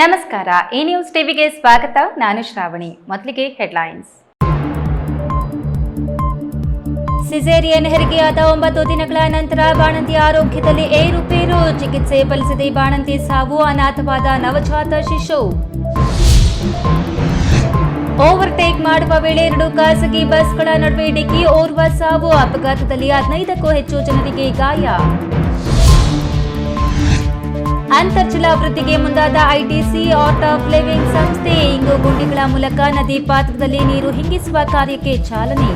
ನಮಸ್ಕಾರ ಈ ನ್ಯೂಸ್ ಟಿವಿಗೆ ಸ್ವಾಗತ. ನಾನು ಶ್ರಾವಣಿ. ಮೊದಲಿಗೆ ಹೆಡ್ಲೈನ್ಸ್. ಸಿಸೇರಿಯನ್ ಹೆರಿಗೆಯಾದ ಒಂಬತ್ತು ದಿನಗಳ ನಂತರ ಬಾಣಂತಿ ಆರೋಗ್ಯದಲ್ಲಿ ಏರುಪೇರು ಚಿಕಿತ್ಸೆ ಫಲಿಸದೆ ಬಾಣಂತಿ ಸಾವು, ಅನಾಥವಾದ ನವಜಾತ ಶಿಶು. ಓವರ್ಟೇಕ್ ಮಾಡುವ ವೇಳೆ ಎರಡು ಖಾಸಗಿ ಬಸ್ಗಳ ನಡುವೆ ಡಿಕ್ಕಿ ಓರ್ವ ಸಾವು. ಅಪಘಾತದಲ್ಲಿ ಹದಿನೈದಕ್ಕೂ ಹೆಚ್ಚು ಜನರಿಗೆ ಗಾಯ. ಅಂತರ್ಜಲ ವೃದ್ಧಿಗೆ ಮುಂದಾದ ಐಟಿಸಿ ಆರ್ಟ್ ಆಫ್ ಲಿವಿಂಗ್ ಸಂಸ್ಥೆ ಇಂಗು ಗುಂಡಿಗಳ ಮೂಲಕ ನದಿ ಪಾತ್ರದಲ್ಲಿ ನೀರು ಹಿಂಗಿಸುವ ಕಾರ್ಯಕ್ಕೆ ಚಾಲನೆ.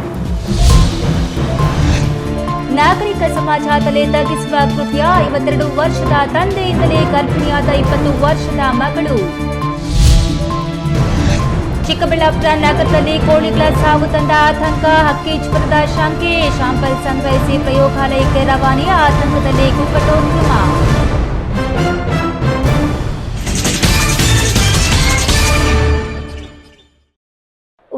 ನಾಗರಿಕ ಸಮಾಜ ತಲೆ ತಗ್ಗಿಸುವ ಕೃತ್ಯ ಐವತ್ತೆರಡು ವರ್ಷದ ತಂದೆಯಿಂದಲೇ ಗರ್ಭಿಣಿಯಾದ ಇಪ್ಪತ್ತು ವರ್ಷದ ಮಗಳು. ಚಿಕ್ಕಬಳ್ಳಾಪುರ ನಗರದಲ್ಲಿ ಕೋಳಿಗಳ ಸಾವು ತಂದ ಆತಂಕ, ಹಕ್ಕಿ ಜ್ವರದ ಶಂಕೆ, ಶಾಂಪಲ್ ಸಂಗ್ರಹಿಸಿ ಪ್ರಯೋಗಾಲಯಕ್ಕೆ ರವಾನೆ ಆತಂಕದಲ್ಲಿ ಕುಕ್ಕಟೋದ್ಯಮ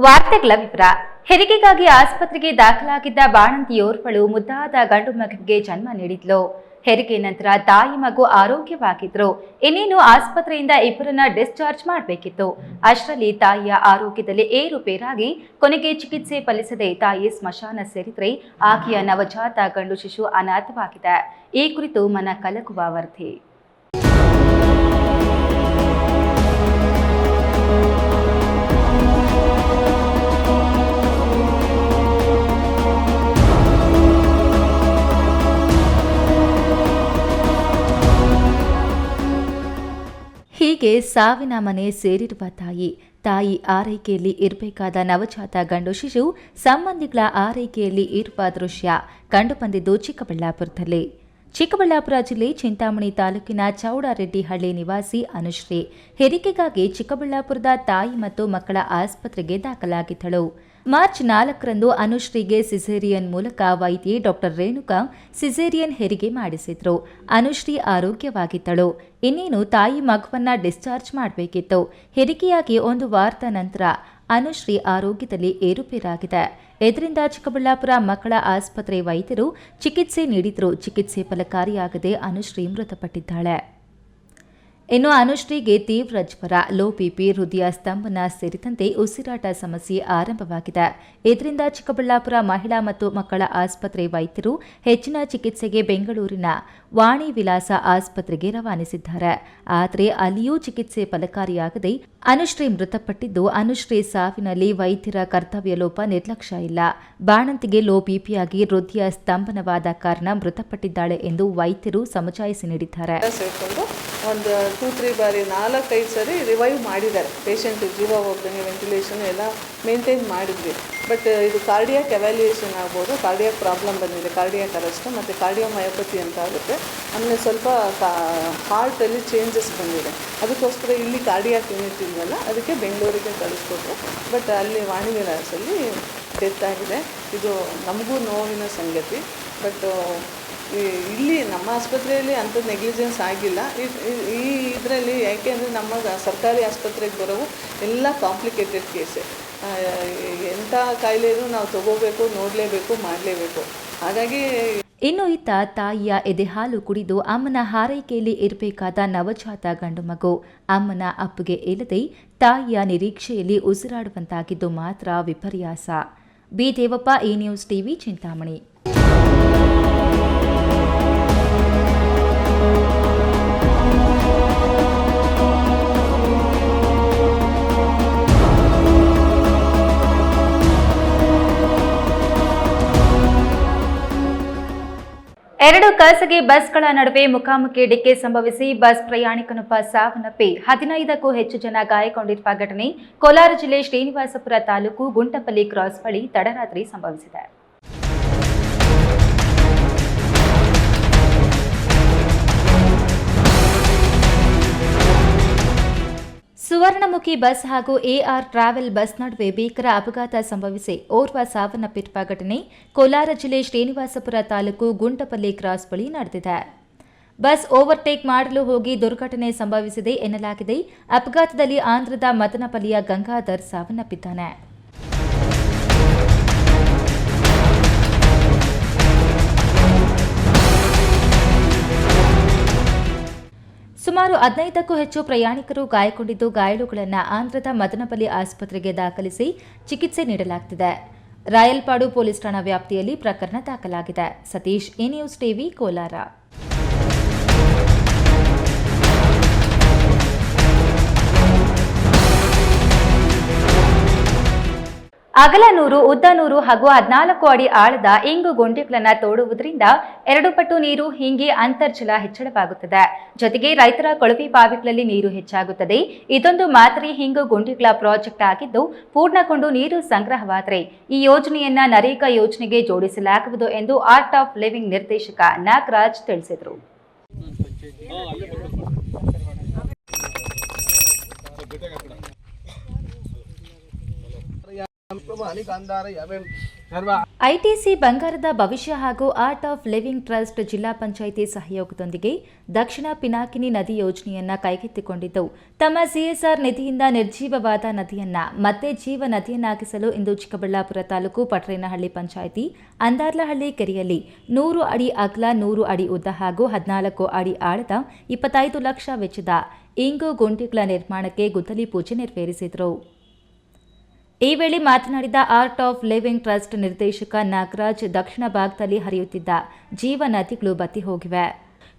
ವಾರ್ತೆಗಳ ವಿವರ. ಹೆರಿಗೆಗಾಗಿ ಆಸ್ಪತ್ರೆಗೆ ದಾಖಲಾಗಿದ್ದ ಬಾಣಂತಿಯೋರ್ವಳು ಮುದ್ದಾದ ಗಂಡು ಮಗನಿಗೆ ಜನ್ಮ ನೀಡಿದ್ಲು. ಹೆರಿಗೆ ನಂತರ ತಾಯಿ ಮಗು ಆರೋಗ್ಯವಾಗಿದ್ರು ಇನ್ನೇನು ಆಸ್ಪತ್ರೆಯಿಂದ ಇಬ್ಬರನ್ನ ಡಿಸ್ಚಾರ್ಜ್ ಮಾಡಬೇಕಿತ್ತು. ಅಷ್ಟರಲ್ಲಿ ತಾಯಿಯ ಆರೋಗ್ಯದಲ್ಲಿ ಏರುಪೇರಾಗಿ ಕೊನೆಗೆ ಚಿಕಿತ್ಸೆ ಫಲಿಸದೆ ತಾಯಿ ಸ್ಮಶಾನ ಸೇರಿದ್ರೆ ಆಕೆಯ ನವಜಾತ ಗಂಡು ಶಿಶು ಅನಾಥವಾಗಿದೆ. ಈ ಕುರಿತು ಮನ ಕಲಕುವ ವರದಿ. ಹೀಗೆ ಸಾವಿನ ಮನೆ ಸೇರಿರುವ ತಾಯಿ ತಾಯಿ ಆರೈಕೆಯಲ್ಲಿ ಇರಬೇಕಾದ ನವಜಾತ ಗಂಡು ಶಿಶು ಸಂಬಂಧಿಗಳ ಆರೈಕೆಯಲ್ಲಿ ಇರುವ ದೃಶ್ಯ ಕಂಡುಬಂದಿದ್ದು ಚಿಕ್ಕಬಳ್ಳಾಪುರದಲ್ಲಿ. ಚಿಕ್ಕಬಳ್ಳಾಪುರ ಜಿಲ್ಲೆ ಚಿಂತಾಮಣಿ ತಾಲೂಕಿನ ಚೌಡಾರೆಡ್ಡಿಹಳ್ಳಿ ನಿವಾಸಿ ಅನುಶ್ರೀ, ಹೆರಿಗೆಗಾಗಿ ಚಿಕ್ಕಬಳ್ಳಾಪುರದ ತಾಯಿ ಮತ್ತು ಮಕ್ಕಳ ಆಸ್ಪತ್ರೆಗೆ ದಾಖಲಾಗಿದ್ದಳು. ಮಾರ್ಚ್ ನಾಲ್ಕರಂದು ಅನುಶ್ರೀಗೆ ಸಿಸೇರಿಯನ್ ಮೂಲಕ ವೈದ್ಯೆ ಡಾಕ್ಟರ್ ರೇಣುಕಾ ಸಿಸೇರಿಯನ್ ಹೆರಿಗೆ ಮಾಡಿಸಿದ್ರು. ಅನುಶ್ರೀ ಆರೋಗ್ಯವಾಗಿದ್ದಳು. ಇನ್ನೇನು ತಾಯಿ ಮಗುವನ್ನ ಡಿಸ್ಚಾರ್ಜ್ ಮಾಡಬೇಕಿತ್ತು. ಹೆರಿಗೆಯಾಗಿ ಒಂದು ವಾರದ ನಂತರ ಅನುಶ್ರೀ ಆರೋಗ್ಯದಲ್ಲಿ ಏರುಪೇರಾಗಿದೆ. ಇದರಿಂದ ಚಿಕ್ಕಬಳ್ಳಾಪುರ ಮಕ್ಕಳ ಆಸ್ಪತ್ರೆ ವೈದ್ಯರು ಚಿಕಿತ್ಸೆ ನೀಡಿದ್ರು. ಚಿಕಿತ್ಸೆ ಫಲಕಾರಿಯಾಗದೆ ಅನುಶ್ರೀ ಮೃತಪಟ್ಟಿದ್ದಾಳೆ. ಇನ್ನು ಅನುಶ್ರೀಗೆ ತೀವ್ರ ಜ್ವರ, ಲೋ ಬಿಪಿ ಹೃದಯ ಸ್ತಂಭನ ಸೇರಿದಂತೆ ಉಸಿರಾಟ ಸಮಸ್ಯೆ ಆರಂಭವಾಗಿದೆ. ಇದರಿಂದ ಚಿಕ್ಕಬಳ್ಳಾಪುರ ಮಹಿಳಾ ಮತ್ತು ಮಕ್ಕಳ ಆಸ್ಪತ್ರೆ ವೈದ್ಯರು ಹೆಚ್ಚಿನ ಚಿಕಿತ್ಸೆಗೆ ಬೆಂಗಳೂರಿನ ವಾಣಿ ವಿಲಾಸ ಆಸ್ಪತ್ರೆಗೆ ರವಾನಿಸಿದ್ದಾರೆ. ಆದರೆ ಅಲ್ಲಿಯೂ ಚಿಕಿತ್ಸೆ ಫಲಕಾರಿಯಾಗದೆ ಅನುಶ್ರೀ ಮೃತಪಟ್ಟಿದ್ದು, ಅನುಶ್ರೀ ಸಾವಿನಲ್ಲಿ ವೈದ್ಯರ ಕರ್ತವ್ಯ ಲೋಪ ನಿರ್ಲಕ್ಷ್ಯ ಇಲ್ಲ. ಬಾಣಂತಿಗೆ ಲೋ ಬಿಪಿಯಾಗಿ ಹೃದಯ ಸ್ತಂಭನವಾದ ಕಾರಣ ಮೃತಪಟ್ಟಿದ್ದಾಳೆ ಎಂದು ವೈದ್ಯರು ಸಮಜಾಯಿಸಿ ನೀಡಿದ್ದಾರೆ. ಒಂದು ಟೂ ತ್ರೀ ಬಾರಿ, ನಾಲ್ಕೈದು ಸರಿ ರಿವೈವ್ ಮಾಡಿದ್ದಾರೆ. ಪೇಷಂಟ್ ಜೀವ ಹೋಗ್ದಂಗೆ ವೆಂಟಿಲೇಷನ್ ಎಲ್ಲ ಮೇಂಟೈನ್ ಮಾಡಿದ್ವಿ. ಬಟ್ ಇದು ಕಾರ್ಡಿಯಾಕ್ ಎವ್ಯಾಲ್ಯೂಯೇಷನ್ ಆಗ್ಬೋದು ಕಾರ್ಡಿಯಾಕ್ ಪ್ರಾಬ್ಲಮ್ ಬಂದಿದೆ ಕಾರ್ಡಿಯಾಕ್ ಅರೆಸ್ಟ್ ಮತ್ತು ಕಾರ್ಡಿಯೋ ಮಯೋಪತಿ ಅಂತ ಆಗುತ್ತೆ. ಆಮೇಲೆ ಸ್ವಲ್ಪ ಹಾರ್ಟಲ್ಲಿ ಚೇಂಜಸ್ ಬಂದಿದೆ. ಅದಕ್ಕೋಸ್ಕರ ಇಲ್ಲಿ ಕಾರ್ಡಿಯಾಕ್ ಯೂನಿಟ್ ಇಲ್ವಲ್ಲ, ಅದಕ್ಕೆ ಬೆಂಗಳೂರಿಗೆ ಕಳಿಸ್ಕೊಟ್ರು. ಬಟ್ ಅಲ್ಲಿ ವಾಣಿ ಡೆತ್ ಆಗಿದೆ. ಇದು ನಮಗೂ ನೋವಿನ ಸಂಗತಿ. ಬಟ್ ಇಲ್ಲಿ ನಮ್ಮ ಆಸ್ಪತ್ರೆಯಲ್ಲಿ ಅಂಥ ನೆಗ್ಲಿಜೆನ್ಸ್ ಆಗಿಲ್ಲ. ಈ ಇದರಲ್ಲಿ ಯಾಕೆ ಅಂದರೆ ನಮ್ಮ ಸರ್ಕಾರಿ ಆಸ್ಪತ್ರೆಗೆ ಬರೋವು ಎಲ್ಲ ಕಾಂಪ್ಲಿಕೇಟೆಡ್ ಕೇಸೆ ಎಂಥ ಕಾಯಿಲೆನೂ ನಾವು ತಗೋಬೇಕು, ನೋಡಲೇಬೇಕು, ಮಾಡಲೇಬೇಕು. ಹಾಗಾಗಿ ಇನ್ನು ಇತ್ತ ತಾಯಿಯ ಎದೆಹಾಲು ಕುಡಿದು ಅಮ್ಮನ ಹಾರೈಕೆಯಲ್ಲಿ ಇರಬೇಕಾದ ನವಜಾತ ಗಂಡು ಮಗು. ಅಮ್ಮನ ಅಪ್ಪಗೆ ಇಲ್ಲದೆ ತಾಯಿಯ ನಿರೀಕ್ಷೆಯಲ್ಲಿ ಉಸಿರಾಡುವಂತಾಗಿದ್ದು ಮಾತ್ರ ವಿಪರ್ಯಾಸ. ಬಿ ದೇವಪ್ಪ ಈ ನ್ಯೂಸ್ ಟಿವಿ, ಚಿಂತಾಮಣಿ. ಎರಡು ಖಾಸಗಿ ಬಸ್ಗಳ ನಡುವೆ ಮುಖಾಮುಖಿ ಡಿಕ್ಕಿ ಸಂಭವಿಸಿ ಬಸ್ ಪ್ರಯಾಣಿಕನೊಬ್ಬ ಸಾವನ್ನಪ್ಪಿ. ಹದಿನೈದಕ್ಕೂ ಹೆಚ್ಚು ಜನ ಗಾಯಗೊಂಡಿರುವ ಘಟನೆ ಕೋಲಾರ ಜಿಲ್ಲೆ ಶ್ರೀನಿವಾಸಪುರ ತಾಲೂಕು ಗುಂಟಪಲ್ಲಿ ಕ್ರಾಸ್ ಬಳಿ ತಡರಾತ್ರಿ ಸಂಭವಿಸಿದೆ. ಸುವರ್ಣಮುಖಿ ಬಸ್ ಹಾಗೂ ಎಆರ್ ಟ್ರಾವೆಲ್ ಬಸ್ ನಡುವೆ ಭೀಕರ ಅಪಘಾತ ಸಂಭವಿಸಿ ಓರ್ವ ಸಾವನ್ನಪ್ಪಿರುವ ಘಟನೆ ಕೋಲಾರ ಜಿಲ್ಲೆ ಶ್ರೀನಿವಾಸಪುರ ತಾಲೂಕು ಗುಂಟಪಲ್ಲಿ ಕ್ರಾಸ್ ಬಳಿ ನಡೆದಿದೆ. ಬಸ್ ಓವರ್ಟೇಕ್ ಮಾಡಲು ಹೋಗಿ ದುರ್ಘಟನೆ ಸಂಭವಿಸಿದೆ ಎನ್ನಲಾಗಿದೆ. ಅಪಘಾತದಲ್ಲಿ ಆಂಧ್ರದ ಮದನಪಲ್ಲಿಯ ಗಂಗಾಧರ್ ಸಾವನ್ನಪ್ಪಿದ್ದಾನೆ. ಸುಮಾರು ಹದಿನೈದಕ್ಕೂ ಹೆಚ್ಚು ಪ್ರಯಾಣಿಕರು ಗಾಯಗೊಂಡಿದ್ದು ಗಾಯಾಳುಗಳನ್ನು ಆಂಧ್ರದ ಮದನಪಲ್ಲಿ ಆಸ್ಪತ್ರೆಗೆ ದಾಖಲಿಸಿ ಚಿಕಿತ್ಸೆ ನೀಡಲಾಗ್ತಿದೆ. ರಾಯಲ್ಪಾಡು ಪೊಲೀಸ್ ಠಾಣಾ ವ್ಯಾಪ್ತಿಯಲ್ಲಿ ಪ್ರಕರಣ ದಾಖಲಾಗಿದೆ. Satish, A news TV, Kolar. ಅಗಲ ಉದ್ದನೂರು ಉದ್ದ ನೂರು ಹಾಗೂ ಹದಿನಾಲ್ಕು ಅಡಿ ಆಳದ ಇಂಗು ಗುಂಡಿಗಳನ್ನ ತೋಡುವುದರಿಂದ ಎರಡು ಪಟ್ಟು ನೀರು ಹಿಂಗಿ ಅಂತರ್ಜಲ ಹೆಚ್ಚಳವಾಗುತ್ತದೆ. ಜೊತೆಗೆ ರೈತರ ಕೊಳವೆ ಬಾವಿಗಳಲ್ಲಿ ನೀರು ಹೆಚ್ಚಾಗುತ್ತದೆ. ಇದೊಂದು ಮಾದರಿ ಹಿಂಗು ಗುಂಡಿಗಳ ಪ್ರಾಜೆಕ್ಟ್ ಆಗಿದ್ದು, ಪೂರ್ಣಗೊಂಡು ನೀರು ಸಂಗ್ರಹವಾದರೆ ಈ ಯೋಜನೆಯನ್ನ ನರೇಗಾ ಯೋಜನೆಗೆ ಜೋಡಿಸಲಾಗುವುದು ಎಂದು ಆರ್ಟ್ ಆಫ್ ಲಿವಿಂಗ್ ನಿರ್ದೇಶಕ ನಾಗರಾಜ್ ತಿಳಿಸಿದರು. ಐಟಿಸಿ ಬಂಗಾರದ ಭವಿಷ್ಯ ಹಾಗೂ ಆರ್ಟ್ ಆಫ್ ಲಿವಿಂಗ್ ಟ್ರಸ್ಟ್ ಜಿಲ್ಲಾ ಪಂಚಾಯಿತಿ ಸಹಯೋಗದೊಂದಿಗೆ ದಕ್ಷಿಣ ಪಿನಾಕಿನಿ ನದಿ ಯೋಜನೆಯನ್ನ ಕೈಗೆತ್ತಿಕೊಂಡಿದ್ದು, ತಮ್ಮ ಸಿಎಸ್ಆರ್ ನಿಧಿಯಿಂದ ನಿರ್ಜೀವವಾದ ನದಿಯನ್ನ ಮತ್ತೆ ಜೀವ ನದಿಯನ್ನಾಗಿಸಲು ಇಂದು ಚಿಕ್ಕಬಳ್ಳಾಪುರ ತಾಲೂಕು ಪಟ್ರೇನಹಳ್ಳಿ ಪಂಚಾಯಿತಿ, ಅಂದಾರ್ಲಹಳ್ಳಿ ಕೆರೆಯಲ್ಲಿ ನೂರು ಅಡಿ ಅಗಲ, ನೂರು ಅಡಿ ಉದ್ದ ಹಾಗೂ ಹದಿನಾಲ್ಕು ಅಡಿ ಆಳದ ಇಪ್ಪತ್ತೈದು ಲಕ್ಷ ವೆಚ್ಚದ ಇಂಗು ಗುಂಡಿಗಳ ನಿರ್ಮಾಣಕ್ಕೆ ಗುದ್ದಲಿ ಪೂಜೆ ನೆರವೇರಿಸಿದರು. ಈ ವೇಳೆ ಮಾತನಾಡಿದ ಆರ್ಟ್ ಆಫ್ ಲಿವಿಂಗ್ ಟ್ರಸ್ಟ್ ನಿರ್ದೇಶಕ ನಾಗರಾಜ್ ದಕ್ಷಿಣ ಭಾಗದಲ್ಲಿ ಹರಿಯುತ್ತಿದ್ದ ಜೀವ ನದಿಗಳು ಬತ್ತಿ ಹೋಗಿವೆ.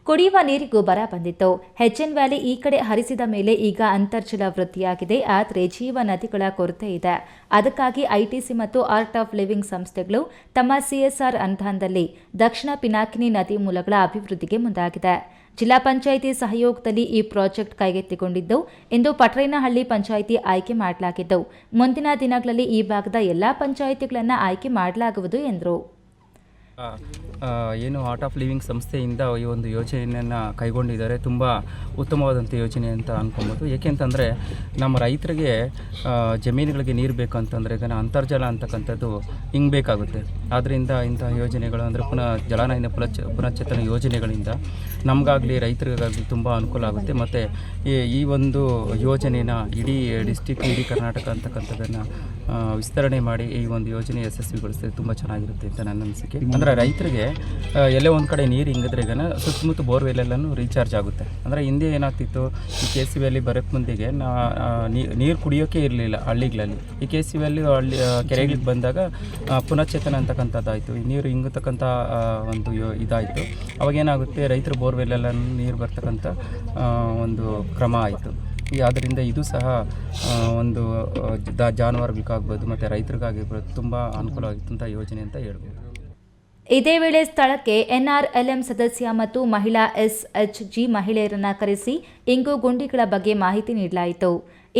ಕುಡಿಯುವ ನೀರಿಗೂ ಬರ ಬಂದಿತ್ತು. ಹೆಚ್ಎನ್ ವ್ಯಾಲಿ ಈ ಕಡೆ ಹರಿಸಿದ ಮೇಲೆ ಈಗ ಅಂತರ್ಜಲ ವೃದ್ಧಿಯಾಗಿದೆ. ಆದರೆ ಜೀವ ನದಿಗಳ ಕೊರತೆ ಇದೆ. ಅದಕ್ಕಾಗಿ ಐಟಿಸಿ ಮತ್ತು ಆರ್ಟ್ ಆಫ್ ಲಿವಿಂಗ್ ಸಂಸ್ಥೆಗಳು ತಮ್ಮ ಸಿಎಸ್ಆರ್ ಅನುದಾನದಲ್ಲಿ ದಕ್ಷಿಣ ಪಿನಾಕಿನಿ ನದಿ ಮೂಲಗಳ ಅಭಿವೃದ್ಧಿಗೆ ಮುಂದಾಗಿದೆ. ಜಿಲ್ಲಾ ಪಂಚಾಯಿತಿ ಸಹಯೋಗದಲ್ಲಿ ಈ ಪ್ರಾಜೆಕ್ಟ್ ಕೈಗೆತ್ತಿಕೊಂಡಿದ್ದವು ಎಂದು ಪಟ್ರೇನಹಳ್ಳಿ ಪಂಚಾಯಿತಿ ಆಯ್ಕೆ ಮಾಡಲಾಗಿದ್ದವು. ಮುಂದಿನ ದಿನಗಳಲ್ಲಿ ಈ ಭಾಗದ ಎಲ್ಲಾ ಪಂಚಾಯಿತಿಗಳನ್ನು ಆಯ್ಕೆ ಮಾಡಲಾಗುವುದು ಎಂದರು. ಏನು ಆರ್ಟ್ ಆಫ್ ಲಿವಿಂಗ್ ಸಂಸ್ಥೆಯಿಂದ ಈ ಒಂದು ಯೋಜನೆಯನ್ನು ಕೈಗೊಂಡಿದ್ದಾರೆ. ತುಂಬ ಉತ್ತಮವಾದಂಥ ಯೋಜನೆ ಅಂತ ಅನ್ಕೊಬೋದು. ಏಕೆಂತಂದರೆ ನಮ್ಮ ರೈತರಿಗೆ ಜಮೀನುಗಳಿಗೆ ನೀರು ಬೇಕು ಅಂತಂದರೆ ಈಗ ಅಂತರ್ಜಲ ಅಂತಕ್ಕಂಥದ್ದು ಹಿಂಗೆ ಬೇಕಾಗುತ್ತೆ. ಆದ್ದರಿಂದ ಇಂತಹ ಯೋಜನೆಗಳು ಅಂದರೆ ಪುನಃ ಜಲಾನಯನ ಪುನಚ್ ಪುನಶ್ಚೇತನ ಯೋಜನೆಗಳಿಂದ ನಮಗಾಗಲಿ ರೈತರಿಗಾಗಲಿ ತುಂಬ ಅನುಕೂಲ ಆಗುತ್ತೆ. ಮತ್ತು ಈ ಈ ಒಂದು ಯೋಜನೆನ ಇಡೀ ಡಿಸ್ಟಿಕ್ ಇಡೀ ಕರ್ನಾಟಕ ಅಂತಕ್ಕಂಥದ್ದನ್ನು ವಿಸ್ತರಣೆ ಮಾಡಿ ಈ ಒಂದು ಯೋಜನೆ ಯಶಸ್ವಿಗೊಳಿಸಿದ್ರೆ ತುಂಬ ಚೆನ್ನಾಗಿರುತ್ತೆ ಅಂತ ನನ್ನ ಅನಿಸಿಕೆ. ಅಂದರೆ ರೈತರಿಗೆ ಎಲ್ಲ ಒಂದು ಕಡೆ ನೀರು ಹಿಂಗಿದ್ರೆಗನ ಸುತ್ತಮುತ್ತ ಬೋರ್ವೆಲ್ಲೆಲ್ಲನೂ ರೀಚಾರ್ಜ್ ಆಗುತ್ತೆ. ಅಂದರೆ ಹಿಂದೆ ಏನಾಗ್ತಿತ್ತು, ಈ ಕೆ ಸಿ ವ್ಯಾಲಿ ಬರೋಕ್ಕೆ ಮುಂದಿಗೆ ನಾ ನೀರು ಕುಡಿಯೋಕೆ ಇರಲಿಲ್ಲ ಹಳ್ಳಿಗಳಲ್ಲಿ. ಈ ಕೆ ಸಿ ವ್ಯಾಲಿ ಹಳ್ಳಿ ಕೆರೆಗಳಿಗೆ ಬಂದಾಗ ಪುನಶ್ಚೇತನ ಅಂತಕ್ಕಂಥದ್ದಾಯಿತು. ಈ ನೀರು ಹಿಂಗತಕ್ಕಂಥ ಒಂದು ಇದಾಯಿತು. ಅವಾಗೇನಾಗುತ್ತೆ, ರೈತರು ಬೋರ್ವೆಲ್ಲೆಲ್ಲ ನೀರು ಬರ್ತಕ್ಕಂಥ ಒಂದು ಕ್ರಮ ಆಯಿತು. ಆದ್ದರಿಂದ ಇದು ಸಹ ಒಂದು ಜಾನುವಾರುಗಳಿಗಾಗ್ಬೋದು, ಮತ್ತು ರೈತರಿಗಾಗಿರ್ಬೋದು ತುಂಬ ಅಂತ ಯೋಜನೆ ಅಂತ ಹೇಳ್ಬೋದು. ಇದೇ ವೇಳೆ ಸ್ಥಳಕ್ಕೆ ಎನ್ಆರ್ಎಲ್ಎಂ ಸದಸ್ಯ ಮತ್ತು ಮಹಿಳಾ ಎಸ್ಎಚ್ಜಿ ಮಹಿಳೆಯರನ್ನ ಕರೆಸಿ ಇಂಗು ಗುಂಡಿಗಳ ಬಗ್ಗೆ ಮಾಹಿತಿ ನೀಡಲಾಯಿತು.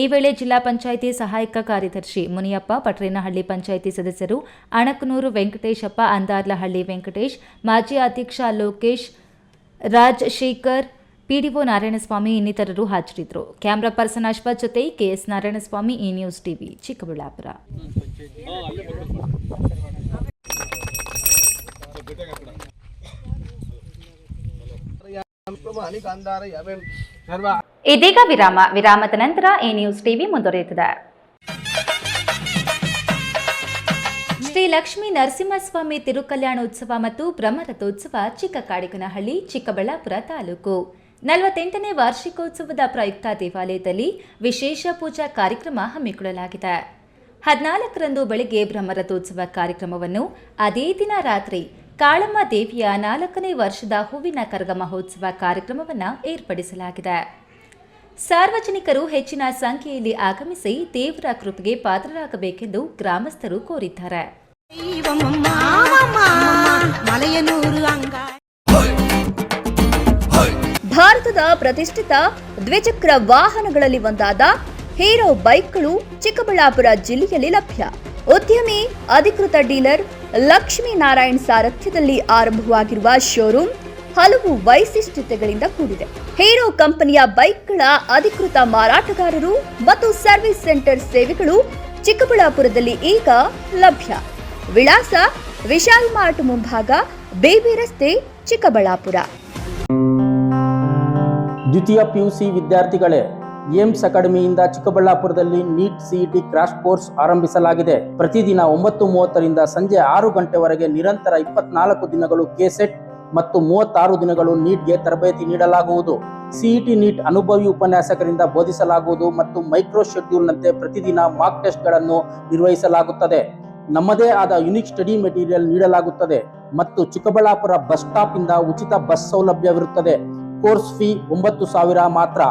ಈ ವೇಳೆ ಜಿಲ್ಲಾ ಪಂಚಾಯಿತಿ ಸಹಾಯಕ ಕಾರ್ಯದರ್ಶಿ ಮುನಿಯಪ್ಪ, ಪಟ್ರೇನಹಳ್ಳಿ ಪಂಚಾಯಿತಿ ಸದಸ್ಯರು ಅಣಕನೂರು ವೆಂಕಟೇಶಪ್ಪ ಅಂದಾರ್ಲಹಳ್ಳಿ ವೆಂಕಟೇಶ್, ಮಾಜಿ ಅಧ್ಯಕ್ಷ ಲೋಕೇಶ್, ರಾಜಶೇಖರ್, ಪಿಡಿಒ ನಾರಾಯಣಸ್ವಾಮಿ ಇನ್ನಿತರರು ಹಾಜರಿದ್ದರು. ಕ್ಯಾಮರಾ ಪರ್ಸನ್ ಅಶ್ವಥ್ ಜೊತೆ ಕೆಎಸ್ ನಾರಾಯಣಸ್ವಾಮಿ ಈ ನ್ಯೂಸ್ ಟಿವಿ, ಚಿಕ್ಕಬಳ್ಳಾಪುರ. ಇದೀಗ ವಿರಾಮ. ವಿರಾಮದ ನಂತರ ಈ ನ್ಯೂಸ್ ಟಿವಿ ಮುಂದುವರಿಯುತ್ತದೆ. ಶ್ರೀ ಲಕ್ಷ್ಮೀ ನರಸಿಂಹಸ್ವಾಮಿ ತಿರುಕಲ್ಯಾಣೋತ್ಸವ ಮತ್ತು ಬ್ರಹ್ಮರಥೋತ್ಸವ ಚಿಕ್ಕಕಾಡಿಗನಹಳ್ಳಿ, ಚಿಕ್ಕಬಳ್ಳಾಪುರ ತಾಲೂಕು. ನಲವತ್ತೆಂಟನೇ ವಾರ್ಷಿಕೋತ್ಸವದ ಪ್ರಯುಕ್ತ ದೇವಾಲಯದಲ್ಲಿ ವಿಶೇಷ ಪೂಜಾ ಕಾರ್ಯಕ್ರಮ ಹಮ್ಮಿಕೊಳ್ಳಲಾಗಿದೆ. ಹದಿನಾಲ್ಕರಂದು ಬೆಳಗ್ಗೆ ಬ್ರಹ್ಮರಥೋತ್ಸವ ಕಾರ್ಯಕ್ರಮವನ್ನು ಅದೇ ದಿನ ರಾತ್ರಿ ಕಾಳಮ್ಮ ದೇವಿಯ ನಾಲ್ಕನೇ ವರ್ಷದ ಹೂವಿನ ಕರಗ ಮಹೋತ್ಸವ ಕಾರ್ಯಕ್ರಮವನ್ನು ಏರ್ಪಡಿಸಲಾಗಿದೆ. ಸಾರ್ವಜನಿಕರು ಹೆಚ್ಚಿನ ಸಂಖ್ಯೆಯಲ್ಲಿ ಆಗಮಿಸಿ ದೇವರ ಕೃಪೆಗೆ ಪಾತ್ರರಾಗಬೇಕೆಂದು ಗ್ರಾಮಸ್ಥರು ಕೋರಿದ್ದಾರೆ. ಭಾರತದ ಪ್ರತಿಷ್ಠಿತ ದ್ವಿಚಕ್ರ ವಾಹನಗಳಲ್ಲಿ ಒಂದಾದ ಹೀರೋ ಬೈಕ್ಗಳು ಚಿಕ್ಕಬಳ್ಳಾಪುರ ಜಿಲ್ಲೆಯಲ್ಲಿ ಲಭ್ಯ. ಉದ್ಯಮಿ, ಅಧಿಕೃತ ಡೀಲರ್ ಲಕ್ಷ್ಮೀನಾರಾಯಣ್ ಸಾರಥ್ಯದಲ್ಲಿ ಆರಂಭವಾಗಿರುವ ಶೋರೂಮ್ ಹಲವು ವೈಶಿಷ್ಟ್ಯತೆಗಳಿಂದ ಕೂಡಿದೆ. ಹೀರೋ ಕಂಪನಿಯ ಬೈಕ್ಗಳ ಅಧಿಕೃತ ಮಾರಾಟಗಾರರು ಮತ್ತು ಸರ್ವಿಸ್ ಸೆಂಟರ್ ಸೇವೆಗಳು ಚಿಕ್ಕಬಳ್ಳಾಪುರದಲ್ಲಿ ಈಗ ಲಭ್ಯ. ವಿಳಾಸ ವಿಶಾಲ್ ಮಾರ್ಟ್ ಮುಂಭಾಗ ಬೇಬಿ ರಸ್ತೆ, ಚಿಕ್ಕಬಳ್ಳಾಪುರ. ದ್ವಿತೀಯ ಪಿಯುಸಿ ವಿದ್ಯಾರ್ಥಿಗಳೇ ಏಮ್ಸ್ ಅಕಾಡೆಮಿಯಿಂದ ಚಿಕ್ಕಬಳ್ಳಾಪುರದಲ್ಲಿ ನೀಟ್ ಸಿಇಟಿ ಕ್ರಾಶ್ ಕೋರ್ಸ್ ಆರಂಭಿಸಲಾಗಿದೆ. ಪ್ರತಿದಿನ ಒಂಬತ್ತು ಮೂವತ್ತರಿಂದ ಸಂಜೆ ಆರು ಗಂಟೆವರೆಗೆ ನಿರಂತರ ಇಪ್ಪತ್ನಾಲ್ಕು ದಿನಗಳು ಕೆಸೆಟ್ ಮತ್ತು ಮೂವತ್ತಾರು ದಿನಗಳು ನೀಟ್ಗೆ ತರಬೇತಿ ನೀಡಲಾಗುವುದು. ಸಿಇಟಿ ನೀಟ್ ಅನುಭವಿ ಉಪನ್ಯಾಸಕರಿಂದ ಬೋಧಿಸಲಾಗುವುದು ಮತ್ತು ಮೈಕ್ರೋ ಶೆಡ್ಯೂಲ್ನಂತೆ ಪ್ರತಿದಿನ ಮಾಕ್ ಟೆಸ್ಟ್ಗಳನ್ನು ನಿರ್ವಹಿಸಲಾಗುತ್ತದೆ. ನಮ್ಮದೇ ಆದ ಯುನಿಕ್ ಸ್ಟಡಿ ಮೆಟೀರಿಯಲ್ ನೀಡಲಾಗುತ್ತದೆ ಮತ್ತು ಚಿಕ್ಕಬಳ್ಳಾಪುರ ಬಸ್ ಸ್ಟಾಪ್ ಇಂದ ಉಚಿತ ಬಸ್ ಸೌಲಭ್ಯವಿರುತ್ತದೆ. ಕೋರ್ಸ್ ಫೀ ಒಂಬತ್ತು ಸಾವಿರ ಮಾತ್ರ.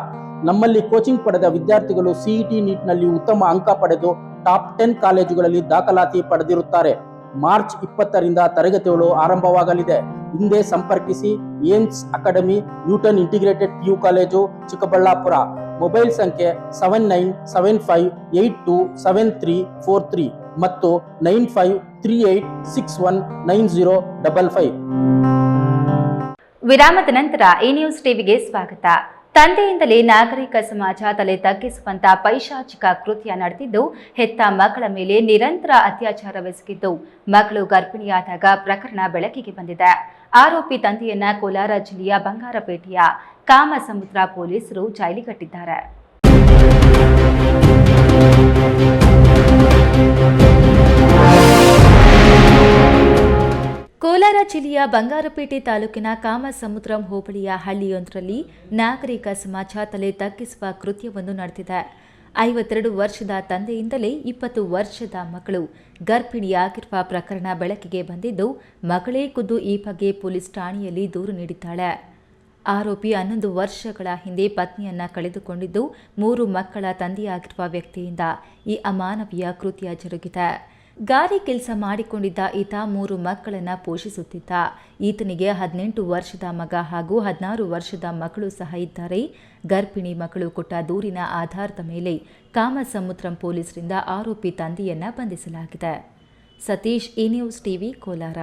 ನಮ್ಮಲ್ಲಿ ಕೋಚಿಂಗ್ ಪಡೆದ ವಿದ್ಯಾರ್ಥಿಗಳು ಸಿಇಟಿ ನೀಟ್ನಲ್ಲಿ ಉತ್ತಮ ಅಂಕ ಪಡೆದು ಟಾಪ್ ಟೆನ್ ಕಾಲೇಜುಗಳಲ್ಲಿ ದಾಖಲಾತಿ ಪಡೆದಿರುತ್ತಾರೆ. ಮಾರ್ಚ್ ಇಪ್ಪತ್ತರಿಂದ ತರಗತಿಗಳು ಆರಂಭವಾಗಲಿದೆ. ಹಿಂದೆ ಸಂಪರ್ಕಿಸಿ Aims academy, Newton integrated PU college, Chikkaballapur. Mobile ಸಂಖ್ಯೆ seven nine seven five eight two seven three four three ಮತ್ತು nine five three eight six one nine zero double five ವಿರಾಮದ ನಂತರ ಈ ನ್ಯೂಸ್ ಟಿವಿಗೆ ಸ್ವಾಗತ. ತಂದೆಯಿಂದಲೇ ನಾಗರಿಕ ಸಮಾಜ ತಲೆ ತಗ್ಗಿಸುವಂತಹ ಪೈಶಾಚಿಕ ಕೃತ್ಯ ನಡೆದಿದ್ದು, ಹೆತ್ತ ಮಕ್ಕಳ ಮೇಲೆ ನಿರಂತರ ಅತ್ಯಾಚಾರವೆಸಗಿದ್ದು ಮಗಳು ಗರ್ಭಿಣಿಯಾದಾಗ ಪ್ರಕರಣ ಬೆಳಕಿಗೆ ಬಂದಿದೆ. ಆರೋಪಿ ತಂದೆಯನ್ನ ಕೋಲಾರ ಜಿಲ್ಲೆಯ ಬಂಗಾರಪೇಟೆಯ ಕಾಮಸಮುದ್ರ ಪೊಲೀಸರು ಜೈಲಿಗಟ್ಟಿದ್ದಾರೆ ಕೋಲಾರ ಜಿಲ್ಲೆಯ ಬಂಗಾರಪೇಟೆ ತಾಲೂಕಿನ ಕಾಮಸಮುದ್ರಂ ಹೋಬಳಿಯ ಹಳ್ಳಿಯೊಂದರಲ್ಲಿ ನಾಗರಿಕ ಸಮಾಜ ತಲೆ ತಗ್ಗಿಸುವ ಕೃತ್ಯವನ್ನು ನಡೆದಿದೆ. ಐವತ್ತೆರಡು ವರ್ಷದ ತಂದೆಯಿಂದಲೇ ಇಪ್ಪತ್ತು ವರ್ಷದ ಮಗಳು ಗರ್ಭಿಣಿಯಾಗಿರುವ ಪ್ರಕರಣ ಬೆಳಕಿಗೆ ಬಂದಿದ್ದು, ಮಗಳೇ ಖುದ್ದು ಈ ಬಗ್ಗೆ ಪೊಲೀಸ್ ಠಾಣೆಯಲ್ಲಿ ದೂರು ನೀಡಿದ್ದಾಳೆ. ಆರೋಪಿ ಹನ್ನೊಂದು ವರ್ಷಗಳ ಹಿಂದೆ ಪತ್ನಿಯನ್ನ ಕಳೆದುಕೊಂಡಿದ್ದು, ಮೂರು ಮಕ್ಕಳ ತಂದೆಯಾಗಿರುವ ವ್ಯಕ್ತಿಯಿಂದ ಈ ಅಮಾನವೀಯ ಕೃತ್ಯ ಜರುಗಿದೆ. ಗಾರಿ ಕೆಲಸ ಮಾಡಿಕೊಂಡಿದ್ದ ಈತ ಮೂರು ಮಕ್ಕಳನ್ನು ಪೋಷಿಸುತ್ತಿದ್ದ. ಈತನಿಗೆ ಹದಿನೆಂಟು ವರ್ಷದ ಮಗ ಹಾಗೂ ಹದಿನಾರು ವರ್ಷದ ಮಕ್ಕಳು ಸಹ ಇದ್ದಾರೆ. ಗರ್ಭಿಣಿ ಮಕ್ಕಳು ಕೊಟ್ಟ ದೂರಿನ ಆಧಾರದ ಮೇಲೆ ಕಾಮಸಮುದ್ರಂ ಪೊಲೀಸರಿಂದ ಆರೋಪಿ ತಂದೆಯನ್ನ ಬಂಧಿಸಲಾಗಿದೆ. Satish, E news TV, Kolar.